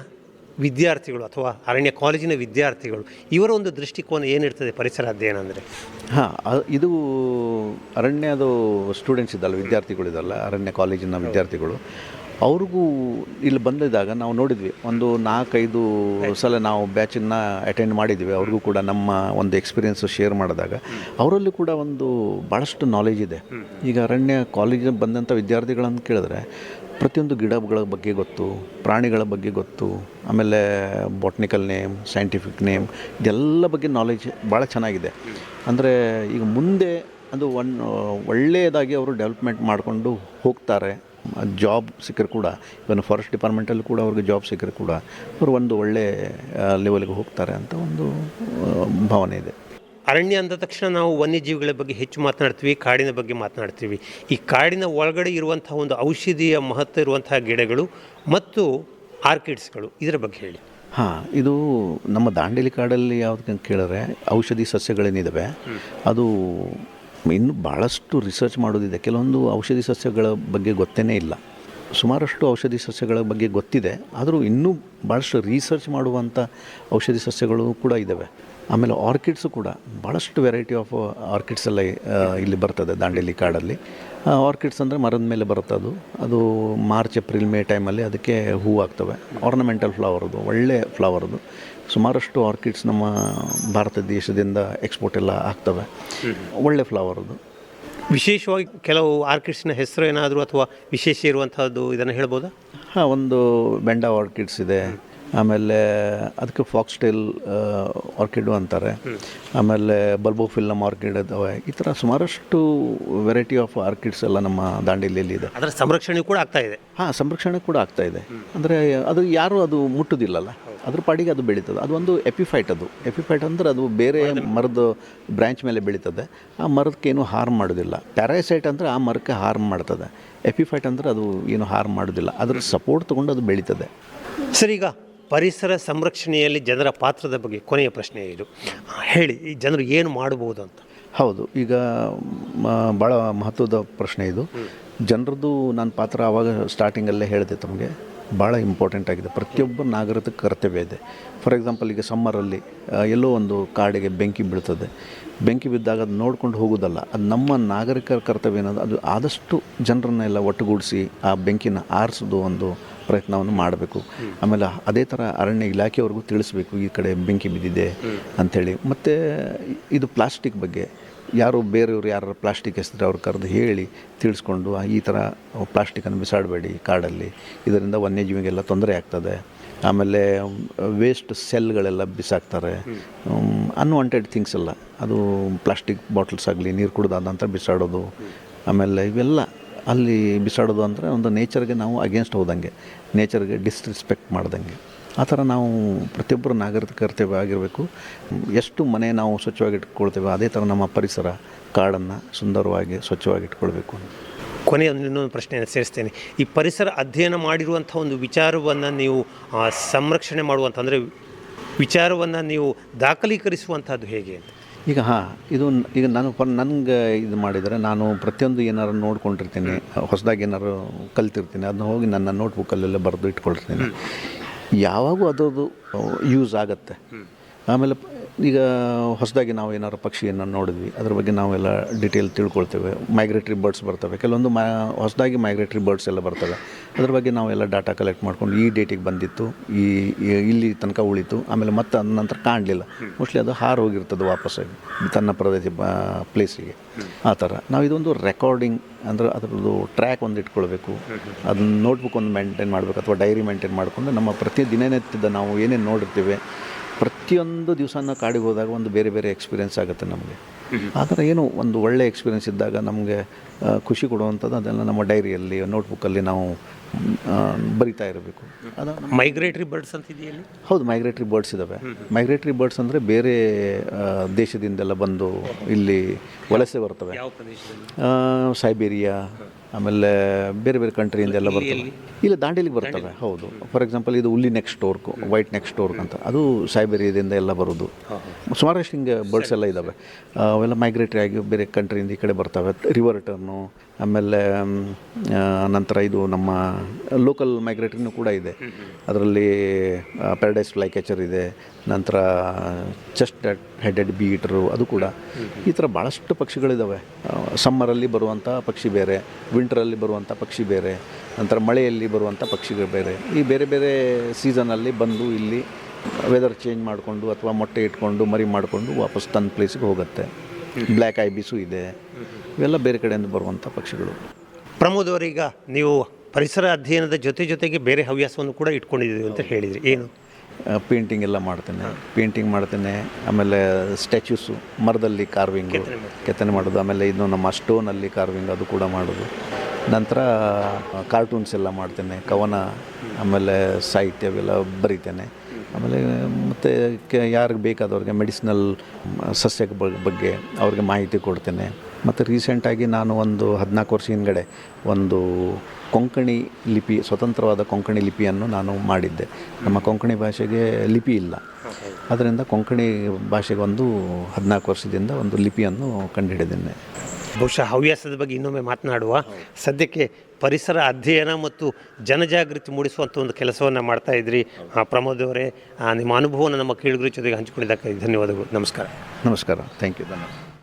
ವಿದ್ಯಾರ್ಥಿಗಳು ಅಥವಾ ಅರಣ್ಯ ಕಾಲೇಜಿನ ವಿದ್ಯಾರ್ಥಿಗಳು ಇವರ ಒಂದು ದೃಷ್ಟಿಕೋನ ಏನಿರ್ತದೆ ಪರಿಸರ ಅಧ್ಯಯನ ಅಂದರೆ? ಹಾಂ ಇದು ಅರಣ್ಯದು ಸ್ಟೂಡೆಂಟ್ಸ್ ಇದ್ದಲ್ಲ ವಿದ್ಯಾರ್ಥಿಗಳಿದಲ್ಲ ಅರಣ್ಯ ಕಾಲೇಜಿನ ವಿದ್ಯಾರ್ಥಿಗಳು. ಅವ್ರಿಗೂ ಇಲ್ಲಿ ಬಂದಿದ್ದಾಗ ನಾವು ನೋಡಿದ್ವಿ ಒಂದು ನಾಲ್ಕೈದು ಸಲ ನಾವು ಬ್ಯಾಚನ್ನು ಅಟೆಂಡ್ ಮಾಡಿದ್ವಿ ಅವ್ರಿಗೂ ಕೂಡ ನಮ್ಮ ಒಂದು ಎಕ್ಸ್ಪೀರಿಯೆನ್ಸು ಶೇರ್ ಮಾಡಿದಾಗ. ಅವರಲ್ಲಿ ಕೂಡ ಒಂದು ಭಾಳಷ್ಟು ನಾಲೆಜ್ ಇದೆ. ಈಗ ಅರಣ್ಯ ಕಾಲೇಜಿಗೆ ಬಂದಂಥ ವಿದ್ಯಾರ್ಥಿಗಳನ್ನು ಕೇಳಿದ್ರೆ ಪ್ರತಿಯೊಂದು ಗಿಡಗಳ ಬಗ್ಗೆ ಗೊತ್ತು ಪ್ರಾಣಿಗಳ ಬಗ್ಗೆ ಗೊತ್ತು ಆಮೇಲೆ ಬಾಟ್ನಿಕಲ್ ನೇಮ್ ಸೈಂಟಿಫಿಕ್ ನೇಮ್ ಇದೆಲ್ಲ ಬಗ್ಗೆ ನಾಲೆಜ್ ಭಾಳ ಚೆನ್ನಾಗಿದೆ. ಅಂದರೆ ಈಗ ಮುಂದೆ ಅದು ಒನ್ ಒಳ್ಳೆಯದಾಗಿ ಅವರು ಡೆವಲಪ್ಮೆಂಟ್ ಮಾಡಿಕೊಂಡು ಹೋಗ್ತಾರೆ. ಜಾಬ್ ಸಿಕ್ಕರೆ ಕೂಡ ಇವನ್ ಫಾರೆಸ್ಟ್ ಡಿಪಾರ್ಟ್ಮೆಂಟಲ್ಲಿ ಕೂಡ ಅವ್ರಿಗೆ ಜಾಬ್ ಸಿಕ್ಕರೆ ಕೂಡ ಅವರು ಒಂದು ಒಳ್ಳೆ ಲೆವೆಲ್ಗೆ ಹೋಗ್ತಾರೆ ಅಂತ ಒಂದು ಭಾವನೆ ಇದೆ. ಅರಣ್ಯ ಅಂದ ತಕ್ಷಣ ನಾವು ವನ್ಯಜೀವಿಗಳ ಬಗ್ಗೆ ಹೆಚ್ಚು ಮಾತನಾಡ್ತೀವಿ ಕಾಡಿನ ಬಗ್ಗೆ ಮಾತನಾಡ್ತೀವಿ. ಈ ಕಾಡಿನ ಒಳಗಡೆ ಇರುವಂಥ ಒಂದು ಔಷಧಿಯ ಮಹತ್ವ ಇರುವಂತಹ ಗಿಡಗಳು ಮತ್ತು ಆರ್ಕಿಡ್ಸ್ಗಳು ಇದರ ಬಗ್ಗೆ ಹೇಳಿ. ಹಾಂ ಇದು ನಮ್ಮ ದಾಂಡೇಲಿ ಕಾಡಲ್ಲಿ ಯಾವ್ದು ಕೇಳಿದ್ರೆ ಔಷಧಿ ಸಸ್ಯಗಳೇನಿದ್ದಾವೆ ಅದು ಇನ್ನು ಭಾಳಷ್ಟು ರಿಸರ್ಚ್ ಮಾಡೋದಿದೆ. ಕೆಲವೊಂದು ಔಷಧಿ ಸಸ್ಯಗಳ ಬಗ್ಗೆ ಗೊತ್ತೇ ಇಲ್ಲ. ಸುಮಾರಷ್ಟು ಔಷಧಿ ಸಸ್ಯಗಳ ಬಗ್ಗೆ ಗೊತ್ತಿದೆ. ಆದರೂ ಇನ್ನೂ ಭಾಳಷ್ಟು ರಿಸರ್ಚ್ ಮಾಡುವಂಥ ಔಷಧಿ ಸಸ್ಯಗಳು ಕೂಡ ಇದ್ದಾವೆ ಆಮೇಲೆ ಆರ್ಕಿಡ್ಸು ಕೂಡ ಭಾಳಷ್ಟು ವೆರೈಟಿ ಆಫ್ ಆರ್ಕಿಡ್ಸ್ ಎಲ್ಲ ಇಲ್ಲಿ ಬರ್ತದೆ ದಾಂಡೇಲಿ ಕಾಡಲ್ಲಿ. ಆರ್ಕಿಡ್ಸ್ ಅಂದರೆ ಮರದ ಮೇಲೆ ಬರುತ್ತೆ ಅದು ಅದು ಮಾರ್ಚ್, ಏಪ್ರಿಲ್, ಮೇ ಟೈಮಲ್ಲಿ ಅದಕ್ಕೆ ಹೂವು ಆಗ್ತವೆ ಆರ್ನಮೆಂಟಲ್ ಫ್ಲವರ್ದು ಒಳ್ಳೆ ಫ್ಲವರ್ದು ಸುಮಾರಷ್ಟು ಆರ್ಕಿಡ್ಸ್ ನಮ್ಮ ಭಾರತ ದೇಶದಿಂದ ಎಕ್ಸ್ಪೋರ್ಟ್ ಎಲ್ಲ ಆಗ್ತವೆ. ಒಳ್ಳೆ ಫ್ಲವರ್ದು ವಿಶೇಷವಾಗಿ ಕೆಲವು ಆರ್ಕಿಡ್ಸ್ನ ಹೆಸರು ಏನಾದರೂ ಅಥವಾ ವಿಶೇಷ ಇರುವಂಥದ್ದು ಇದನ್ನು ಹೇಳ್ಬೋದಾ? ಹಾಂ ಒಂದು ಬೆಂಡಾ ಆರ್ಕಿಡ್ಸ್ ಇದೆ. ಆಮೇಲೆ ಅದಕ್ಕೆ ಫಾಕ್ಸ್ ಫಾಕ್ಸ್ಟೈಲ್ ಆರ್ಕಿಡು ಅಂತಾರೆ. ಆಮೇಲೆ ಬಲ್ಬೋಫಿಲ್ಲಮ್ ಆರ್ಕಿಡ್ ಇದಾವೆ. ಈ ಥರ ಸುಮಾರಷ್ಟು ವೆರೈಟಿ ಆಫ್ ಆರ್ಕಿಡ್ಸ್ ಎಲ್ಲ ನಮ್ಮ ದಾಂಡೇಲಿಯಲ್ಲಿ ಇದೆ. ಅದರ ಸಂರಕ್ಷಣೆ ಕೂಡ ಆಗ್ತಾ ಇದೆ. ಹಾಂ ಸಂರಕ್ಷಣೆ ಕೂಡ ಆಗ್ತಾ ಇದೆ. ಅಂದರೆ ಅದು ಯಾರು ಅದು ಮುಟ್ಟುದಿಲ್ಲಲ್ಲ. ಅದ್ರ ಪಾಡಿಗೆ ಅದು ಬೆಳೀತದೆ. ಅದು ಒಂದು ಎಪಿಫೈಟ್ ಅದು. ಎಪಿಫೈಟ್ ಅಂದ್ರೆ ಅದು ಬೇರೆ ಮರದ ಬ್ರ್ಯಾಂಚ್ ಮೇಲೆ ಬೆಳೀತದೆ. ಆ ಮರದಕ್ಕೇನು ಹಾರ್ಮ್ ಮಾಡೋದಿಲ್ಲ. ಪ್ಯಾರಾಸೈಟ್ ಅಂದರೆ ಆ ಮರಕ್ಕೆ ಹಾರ್ಮ್ ಮಾಡ್ತದೆ. ಎಪಿಫೈಟ್ ಅಂದರೆ ಅದು ಏನು ಹಾರ್ಮ್ ಮಾಡೋದಿಲ್ಲ. ಅದ್ರ ಸಪೋರ್ಟ್ ತೊಗೊಂಡು ಅದು ಬೆಳೀತದೆ. ಸರಿ ಈಗ ಪರಿಸರ ಸಂರಕ್ಷಣೆಯಲ್ಲಿ ಜನರ ಪಾತ್ರದ ಬಗ್ಗೆ ಕೊನೆಯ ಪ್ರಶ್ನೆ ಇದು. ಹೇಳಿ, ಈ ಜನರು ಏನು ಮಾಡಬಹುದು ಅಂತ? ಹೌದು, ಈಗ ಭಾಳ ಮಹತ್ವದ ಪ್ರಶ್ನೆ ಇದು. ಜನರದ್ದು ನನ್ನ ಪಾತ್ರ ಆವಾಗ ಸ್ಟಾರ್ಟಿಂಗಲ್ಲೇ ಹೇಳಿದೆ ತಮಗೆ ಭಾಳ ಇಂಪಾರ್ಟೆಂಟ್ ಆಗಿದೆ. ಪ್ರತಿಯೊಬ್ಬ ನಾಗರಿಕ ಕರ್ತವ್ಯ ಇದೆ. ಫಾರ್ ಎಕ್ಸಾಂಪಲ್ ಈಗ ಸಮ್ಮರಲ್ಲಿ ಎಲ್ಲೋ ಒಂದು ಕಾಡಿಗೆ ಬೆಂಕಿ ಬೀಳ್ತದೆ. ಬೆಂಕಿ ಬಿದ್ದಾಗ ಅದು ನೋಡ್ಕೊಂಡು ಹೋಗೋದಲ್ಲ, ಅದು ನಮ್ಮ ನಾಗರಿಕರ ಕರ್ತವ್ಯ ಏನದು ಅದು ಆದಷ್ಟು ಜನರನ್ನೆಲ್ಲ ಒಟ್ಟುಗೂಡಿಸಿ ಆ ಬೆಂಕಿನ ಆರಿಸೋದು ಒಂದು ಪ್ರಯತ್ನವನ್ನು ಮಾಡಬೇಕು. ಆಮೇಲೆ ಅದೇ ಥರ ಅರಣ್ಯ ಇಲಾಖೆಯವ್ರಿಗೂ ತಿಳಿಸ್ಬೇಕು, ಈ ಕಡೆ ಬೆಂಕಿ ಬಿದ್ದಿದೆ ಅಂಥೇಳಿ ಮತ್ತು ಇದು ಪ್ಲಾಸ್ಟಿಕ್ ಬಗ್ಗೆ ಯಾರು ಬೇರೆಯವರು ಯಾರು ಪ್ಲಾಸ್ಟಿಕ್ ಎಸಿದ್ರೆ ಅವ್ರು ಕರೆದು ಹೇಳಿ ತಿಳಿಸ್ಕೊಂಡು ಈ ಥರ ಪ್ಲಾಸ್ಟಿಕನ್ನು ಬಿಸಾಡಬೇಡಿ ಕಾಡಲ್ಲಿ. ಇದರಿಂದ ವನ್ಯಜೀವಿಗೆಲ್ಲ ತೊಂದರೆ ಆಗ್ತದೆ. ಆಮೇಲೆ ವೇಸ್ಟ್ ಸೆಲ್ಗಳೆಲ್ಲ ಬಿಸಾಕ್ತಾರೆ. ಅನ್ವಾಂಟೆಡ್ ಥಿಂಗ್ಸ್ ಎಲ್ಲ. ಅದು ಪ್ಲಾಸ್ಟಿಕ್ ಬಾಟಲ್ಸ್ ಆಗಲಿ, ನೀರು ಕುಡ್ದಾದ ನಂತರ ಬಿಸಾಡೋದು. ಆಮೇಲೆ ಇವೆಲ್ಲ ಅಲ್ಲಿ ಬಿಸಾಡೋದು ಅಂದರೆ ಒಂದು ನೇಚರ್ಗೆ ನಾವು ಅಗೇನ್ಸ್ಟ್ ಹೋದಂಗೆ, ನೇಚರ್ಗೆ ಡಿಸ್ರೆಸ್ಪೆಕ್ಟ್ ಮಾಡ್ದಂಗೆ. ಆ ಥರ ನಾವು ಪ್ರತಿಯೊಬ್ಬರು ನಾಗರಿಕ ಕರ್ತವ್ಯ ಆಗಿರಬೇಕು. ಎಷ್ಟು ಮನೆ ನಾವು ಸ್ವಚ್ಛವಾಗಿ ಇಟ್ಕೊಳ್ತೇವೆ ಅದೇ ಥರ ನಮ್ಮ ಪರಿಸರ, ಕಾಡನ್ನು ಸುಂದರವಾಗಿ ಸ್ವಚ್ಛವಾಗಿ ಇಟ್ಕೊಳ್ಬೇಕು ಕೊನೆಯ ಇನ್ನೊಂದು ಪ್ರಶ್ನೆಯನ್ನು ಸೇರಿಸ್ತೇನೆ. ಈ ಪರಿಸರ ಅಧ್ಯಯನ ಮಾಡಿರುವಂಥ ಒಂದು ವಿಚಾರವನ್ನು ನೀವು ಸಂರಕ್ಷಣೆ ಮಾಡುವಂಥ, ಅಂದರೆ ವಿಚಾರವನ್ನು ನೀವು ದಾಖಲೀಕರಿಸುವಂಥದ್ದು ಹೇಗೆ ಅಂತ? ಈಗ ಹಾಂ ಇದು ಈಗ ನಾನು ಪ ನನಗೆ ಇದು ಮಾಡಿದರೆ ನಾನು ಪ್ರತಿಯೊಂದು ಏನಾರು ನೋಡ್ಕೊಂಡಿರ್ತೀನಿ ಹೊಸದಾಗಿ ಏನಾರು ಕಲ್ತಿರ್ತೀನಿ ಅದನ್ನ ಹೋಗಿ ನನ್ನ ನೋಟ್ಬುಕ್ಕಲ್ಲೆಲ್ಲ ಬರೆದು ಇಟ್ಕೊಳ್ತೀನಿ. ಯಾವಾಗೂ ಅದರದ್ದು ಯೂಸ್ ಆಗುತ್ತೆ. ಆಮೇಲೆ ಈಗ ಹೊಸದಾಗಿ ನಾವು ಏನಾರು ಪಕ್ಷಿಯನ್ನು ನೋಡಿದ್ವಿ. ಅದ್ರ ಬಗ್ಗೆ ನಾವೆಲ್ಲ ಡಿಟೇಲ್ ತಿಳ್ಕೊಳ್ತೇವೆ. ಮೈಗ್ರೇಟ್ರಿ ಬರ್ಡ್ಸ್ ಬರ್ತವೆ. ಕೆಲವೊಂದು ಮ, ಹೊಸದಾಗಿ ಮೈಗ್ರೇಟ್ರಿ ಬರ್ಡ್ಸ್ ಎಲ್ಲ ಬರ್ತವೆ. ಅದ್ರ ಬಗ್ಗೆ ನಾವೆಲ್ಲ ಡಾಟಾ ಕಲೆಕ್ಟ್ ಮಾಡ್ಕೊಂಡು ಈ ಡೇಟಿಗೆ ಬಂದಿತ್ತು, ಈ ಇಲ್ಲಿ ತನಕ ಉಳಿತು. ಆಮೇಲೆ ಮತ್ತೆ ಅದ ನಂತರ ಕಾಣಲಿಲ್ಲ. ಮೋಸ್ಟ್ಲಿ ಅದು ಹಾರು ಹೋಗಿರ್ತದೆ ವಾಪಸ್ ತನ್ನ ಪ್ರದೇಶ ಪ್ಲೇಸಿಗೆ ಆ ಥರ. ನಾವು ಇದೊಂದು ರೆಕಾರ್ಡಿಂಗ್ ಅಂದರೆ ಅದರದ್ದು ಟ್ರ್ಯಾಕ್ ಒಂದು ಇಟ್ಕೊಳ್ಬೇಕು. ಅದನ್ನ ನೋಟ್ಬುಕ್ ಒಂದು ಮೇಂಟೈನ್ ಮಾಡಬೇಕು, ಅಥವಾ ಡೈರಿ ಮೇಂಟೈನ್ ಮಾಡಿಕೊಂಡು ನಮ್ಮ ಪ್ರತಿ ದಿನನಿತ್ಯದ ನಾವು ಏನೇನು ನೋಡಿರ್ತೀವಿ ಪ್ರತಿಯೊಂದು ದಿವಸನ ಕಾಡಿಗೆ ಹೋದಾಗ ಒಂದು ಬೇರೆ ಬೇರೆ ಎಕ್ಸ್ಪೀರಿಯೆನ್ಸ್ ಆಗುತ್ತೆ ನಮಗೆ. ಆ ಥರ ಏನು ಒಂದು ಒಳ್ಳೆ ಎಕ್ಸ್ಪೀರಿಯೆನ್ಸ್ ಇದ್ದಾಗ ನಮಗೆ ಖುಷಿ ಕೊಡುವಂಥದ್ದು ಅದೆಲ್ಲ ನಮ್ಮ ಡೈರಿಯಲ್ಲಿ ನೋಟ್ಬುಕ್ಕಲ್ಲಿ ನಾವು ಬರಿತಾ ಇರಬೇಕು. ಅದು ಮೈಗ್ರೇಟರಿ ಬರ್ಡ್ಸ್ ಅಂತ ಇದೆಯಲ್ಲಿ ಹೌದು ಮೈಗ್ರೇಟ್ರಿ ಬರ್ಡ್ಸ್ ಇದ್ದಾವೆ ಮೈಗ್ರೇಟ್ರಿ ಬರ್ಡ್ಸ್ ಅಂದರೆ ಬೇರೆ ದೇಶದಿಂದೆಲ್ಲ ಬಂದು ಇಲ್ಲಿ ವಲಸೆ ಬರ್ತವೆ. ಸೈಬೇರಿಯಾ ಆಮೇಲೆ ಬೇರೆ ಬೇರೆ ಕಂಟ್ರಿಯಿಂದ ಎಲ್ಲ ಬರ್ತವೆ. ಇಲ್ಲ ದಾಂಡೇಲಿಗೆ ಬರ್ತವೆ ಹೌದು. ಫಾರ್ ಎಕ್ಸಾಂಪಲ್ ಇದು woolly necked stork white necked stork ಅಂತ. ಅದು ಸೈಬೇರಿಯಾದಿಂದ ಎಲ್ಲ ಬರೋದು. ಸುಮಾರಷ್ಟು ಹಿಂಗೆ ಬರ್ಡ್ಸ್ ಎಲ್ಲ ಇದ್ದಾವೆ ಅವೆಲ್ಲ ಮೈಗ್ರೇಟರಿ ಆಗಿ ಬೇರೆ ಕಂಟ್ರಿಯಿಂದ ಈ ಕಡೆ ಬರ್ತವೆ. ರಿವರ್ ಟರ್ನು ಆಮೇಲೆ ನಂತರ ಇದು ನಮ್ಮ ಲೋಕಲ್ ಮೈಗ್ರೇಟ್ರಿನೂ ಕೂಡ ಇದೆ. ಅದರಲ್ಲಿ ಪ್ಯಾರಡೈಸ್ ಫ್ಲೈ ಕ್ಯಾಚರ್ ಇದೆ. ನಂತರ ಚೆಸ್ಟ್ ಹೆಡೆಡ್ ಬೀಟ್ರು ಅದು ಕೂಡ. ಈ ಥರ ಭಾಳಷ್ಟು ಪಕ್ಷಿಗಳಿದ್ದಾವೆ ಸಮ್ಮರಲ್ಲಿ ಬರುವಂಥ ಪಕ್ಷಿ ಬೇರೆ ವಿಂಟರಲ್ಲಿ ಬರುವಂಥ ಪಕ್ಷಿ ಬೇರೆ ನಂತರ ಮಳೆಯಲ್ಲಿ ಬರುವಂಥ ಪಕ್ಷಿಗಳು ಬೇರೆ. ಈ ಬೇರೆ ಬೇರೆ ಸೀಸನಲ್ಲಿ ಬಂದು ಇಲ್ಲಿ ವೆದರ್ ಚೇಂಜ್ ಮಾಡಿಕೊಂಡು ಅಥವಾ ಮೊಟ್ಟೆ ಇಟ್ಕೊಂಡು ಮರಿ ಮಾಡಿಕೊಂಡು ವಾಪಸ್ ತನ್ನ ಪ್ಲೇಸಿಗೆ ಹೋಗುತ್ತೆ. ಬ್ಲ್ಯಾಕ್ ಐಬಿಸು ಇದೆ. ಇವೆಲ್ಲ ಬೇರೆ ಕಡೆಯಿಂದ ಬರುವಂಥ ಪಕ್ಷಿಗಳು. ಪ್ರಮೋದ್ ಅವರೀಗ ನೀವು ಪರಿಸರ ಅಧ್ಯಯನದ ಜೊತೆ ಜೊತೆಗೆ ಬೇರೆ ಹವ್ಯಾಸವನ್ನು ಕೂಡ ಇಟ್ಕೊಂಡಿದ್ದೀವಿ ಅಂತ ಹೇಳಿದ್ರಿ. ಏನು? ಪೇಂಟಿಂಗ್ ಎಲ್ಲ ಮಾಡ್ತೇನೆ. ಪೇಂಟಿಂಗ್ ಮಾಡ್ತೇನೆ. ಆಮೇಲೆ ಸ್ಟ್ಯಾಚ್ಯೂಸು ಮರದಲ್ಲಿ ಕಾರ್ವಿಂಗ್ ಕೆತ್ತನೆ ಮಾಡೋದು. ಆಮೇಲೆ ಇದು ನಮ್ಮ ಸ್ಟೋನಲ್ಲಿ ಕಾರ್ವಿಂಗ್ ಅದು ಕೂಡ ಮಾಡೋದು. ನಂತರ ಕಾರ್ಟೂನ್ಸ್ ಎಲ್ಲ ಮಾಡ್ತೇನೆ. ಕವನ ಆಮೇಲೆ ಸಾಹಿತ್ಯ ಅವೆಲ್ಲ ಬರಿತೇನೆ. ಆಮೇಲೆ ಮತ್ತು ಕೆ ಯಾರಿಗೆ ಬೇಕಾದವ್ರಿಗೆ ಮೆಡಿಸಿನಲ್ ಸಸ್ಯಕ್ಕೆ ಬಗ್ಗೆ ಅವ್ರಿಗೆ ಮಾಹಿತಿ ಕೊಡ್ತೇನೆ. ಮತ್ತು ರೀಸೆಂಟಾಗಿ ನಾನು ಒಂದು ಹದಿನಾಲ್ಕು ವರ್ಷ ಹಿಂದ್ಗಡೆ ಒಂದು ಕೊಂಕಣಿ ಲಿಪಿ ಸ್ವತಂತ್ರವಾದ ಕೊಂಕಣಿ ಲಿಪಿಯನ್ನು ನಾನು ಮಾಡಿದ್ದೆ. ನಮ್ಮ ಕೊಂಕಣಿ ಭಾಷೆಗೆ ಲಿಪಿ ಇಲ್ಲ. ಅದರಿಂದ ಕೊಂಕಣಿ ಭಾಷೆಗೆ ಒಂದು ಹದಿನಾಲ್ಕು ವರ್ಷದಿಂದ ಒಂದು ಲಿಪಿಯನ್ನು ಕಂಡುಹಿಡಿದ್ದೇನೆ ಬಹುಶಃ ಹವ್ಯಾಸದ ಬಗ್ಗೆ ಇನ್ನೊಮ್ಮೆ ಮಾತನಾಡುವ. ಸದ್ಯಕ್ಕೆ ಪರಿಸರ ಅಧ್ಯಯನ ಮತ್ತು ಜನಜಾಗೃತಿ ಮೂಡಿಸುವಂಥ ಒಂದು ಕೆಲಸವನ್ನು ಮಾಡ್ತಾ ಇದ್ರಿ. ಪ್ರಮೋದ್ ಅವರೇ ನಿಮ್ಮ ಅನುಭವವನ್ನು ನಮ್ಮ ಕೇಳುಗರ ಜೊತೆಗೆ ಹಂಚಿಕೊಂಡಿದ್ದಕ್ಕಾಗಿ ಧನ್ಯವಾದಗಳು. ನಮಸ್ಕಾರ. ನಮಸ್ಕಾರ. ಥ್ಯಾಂಕ್ ಯು ಧನ್ಯವಾದ.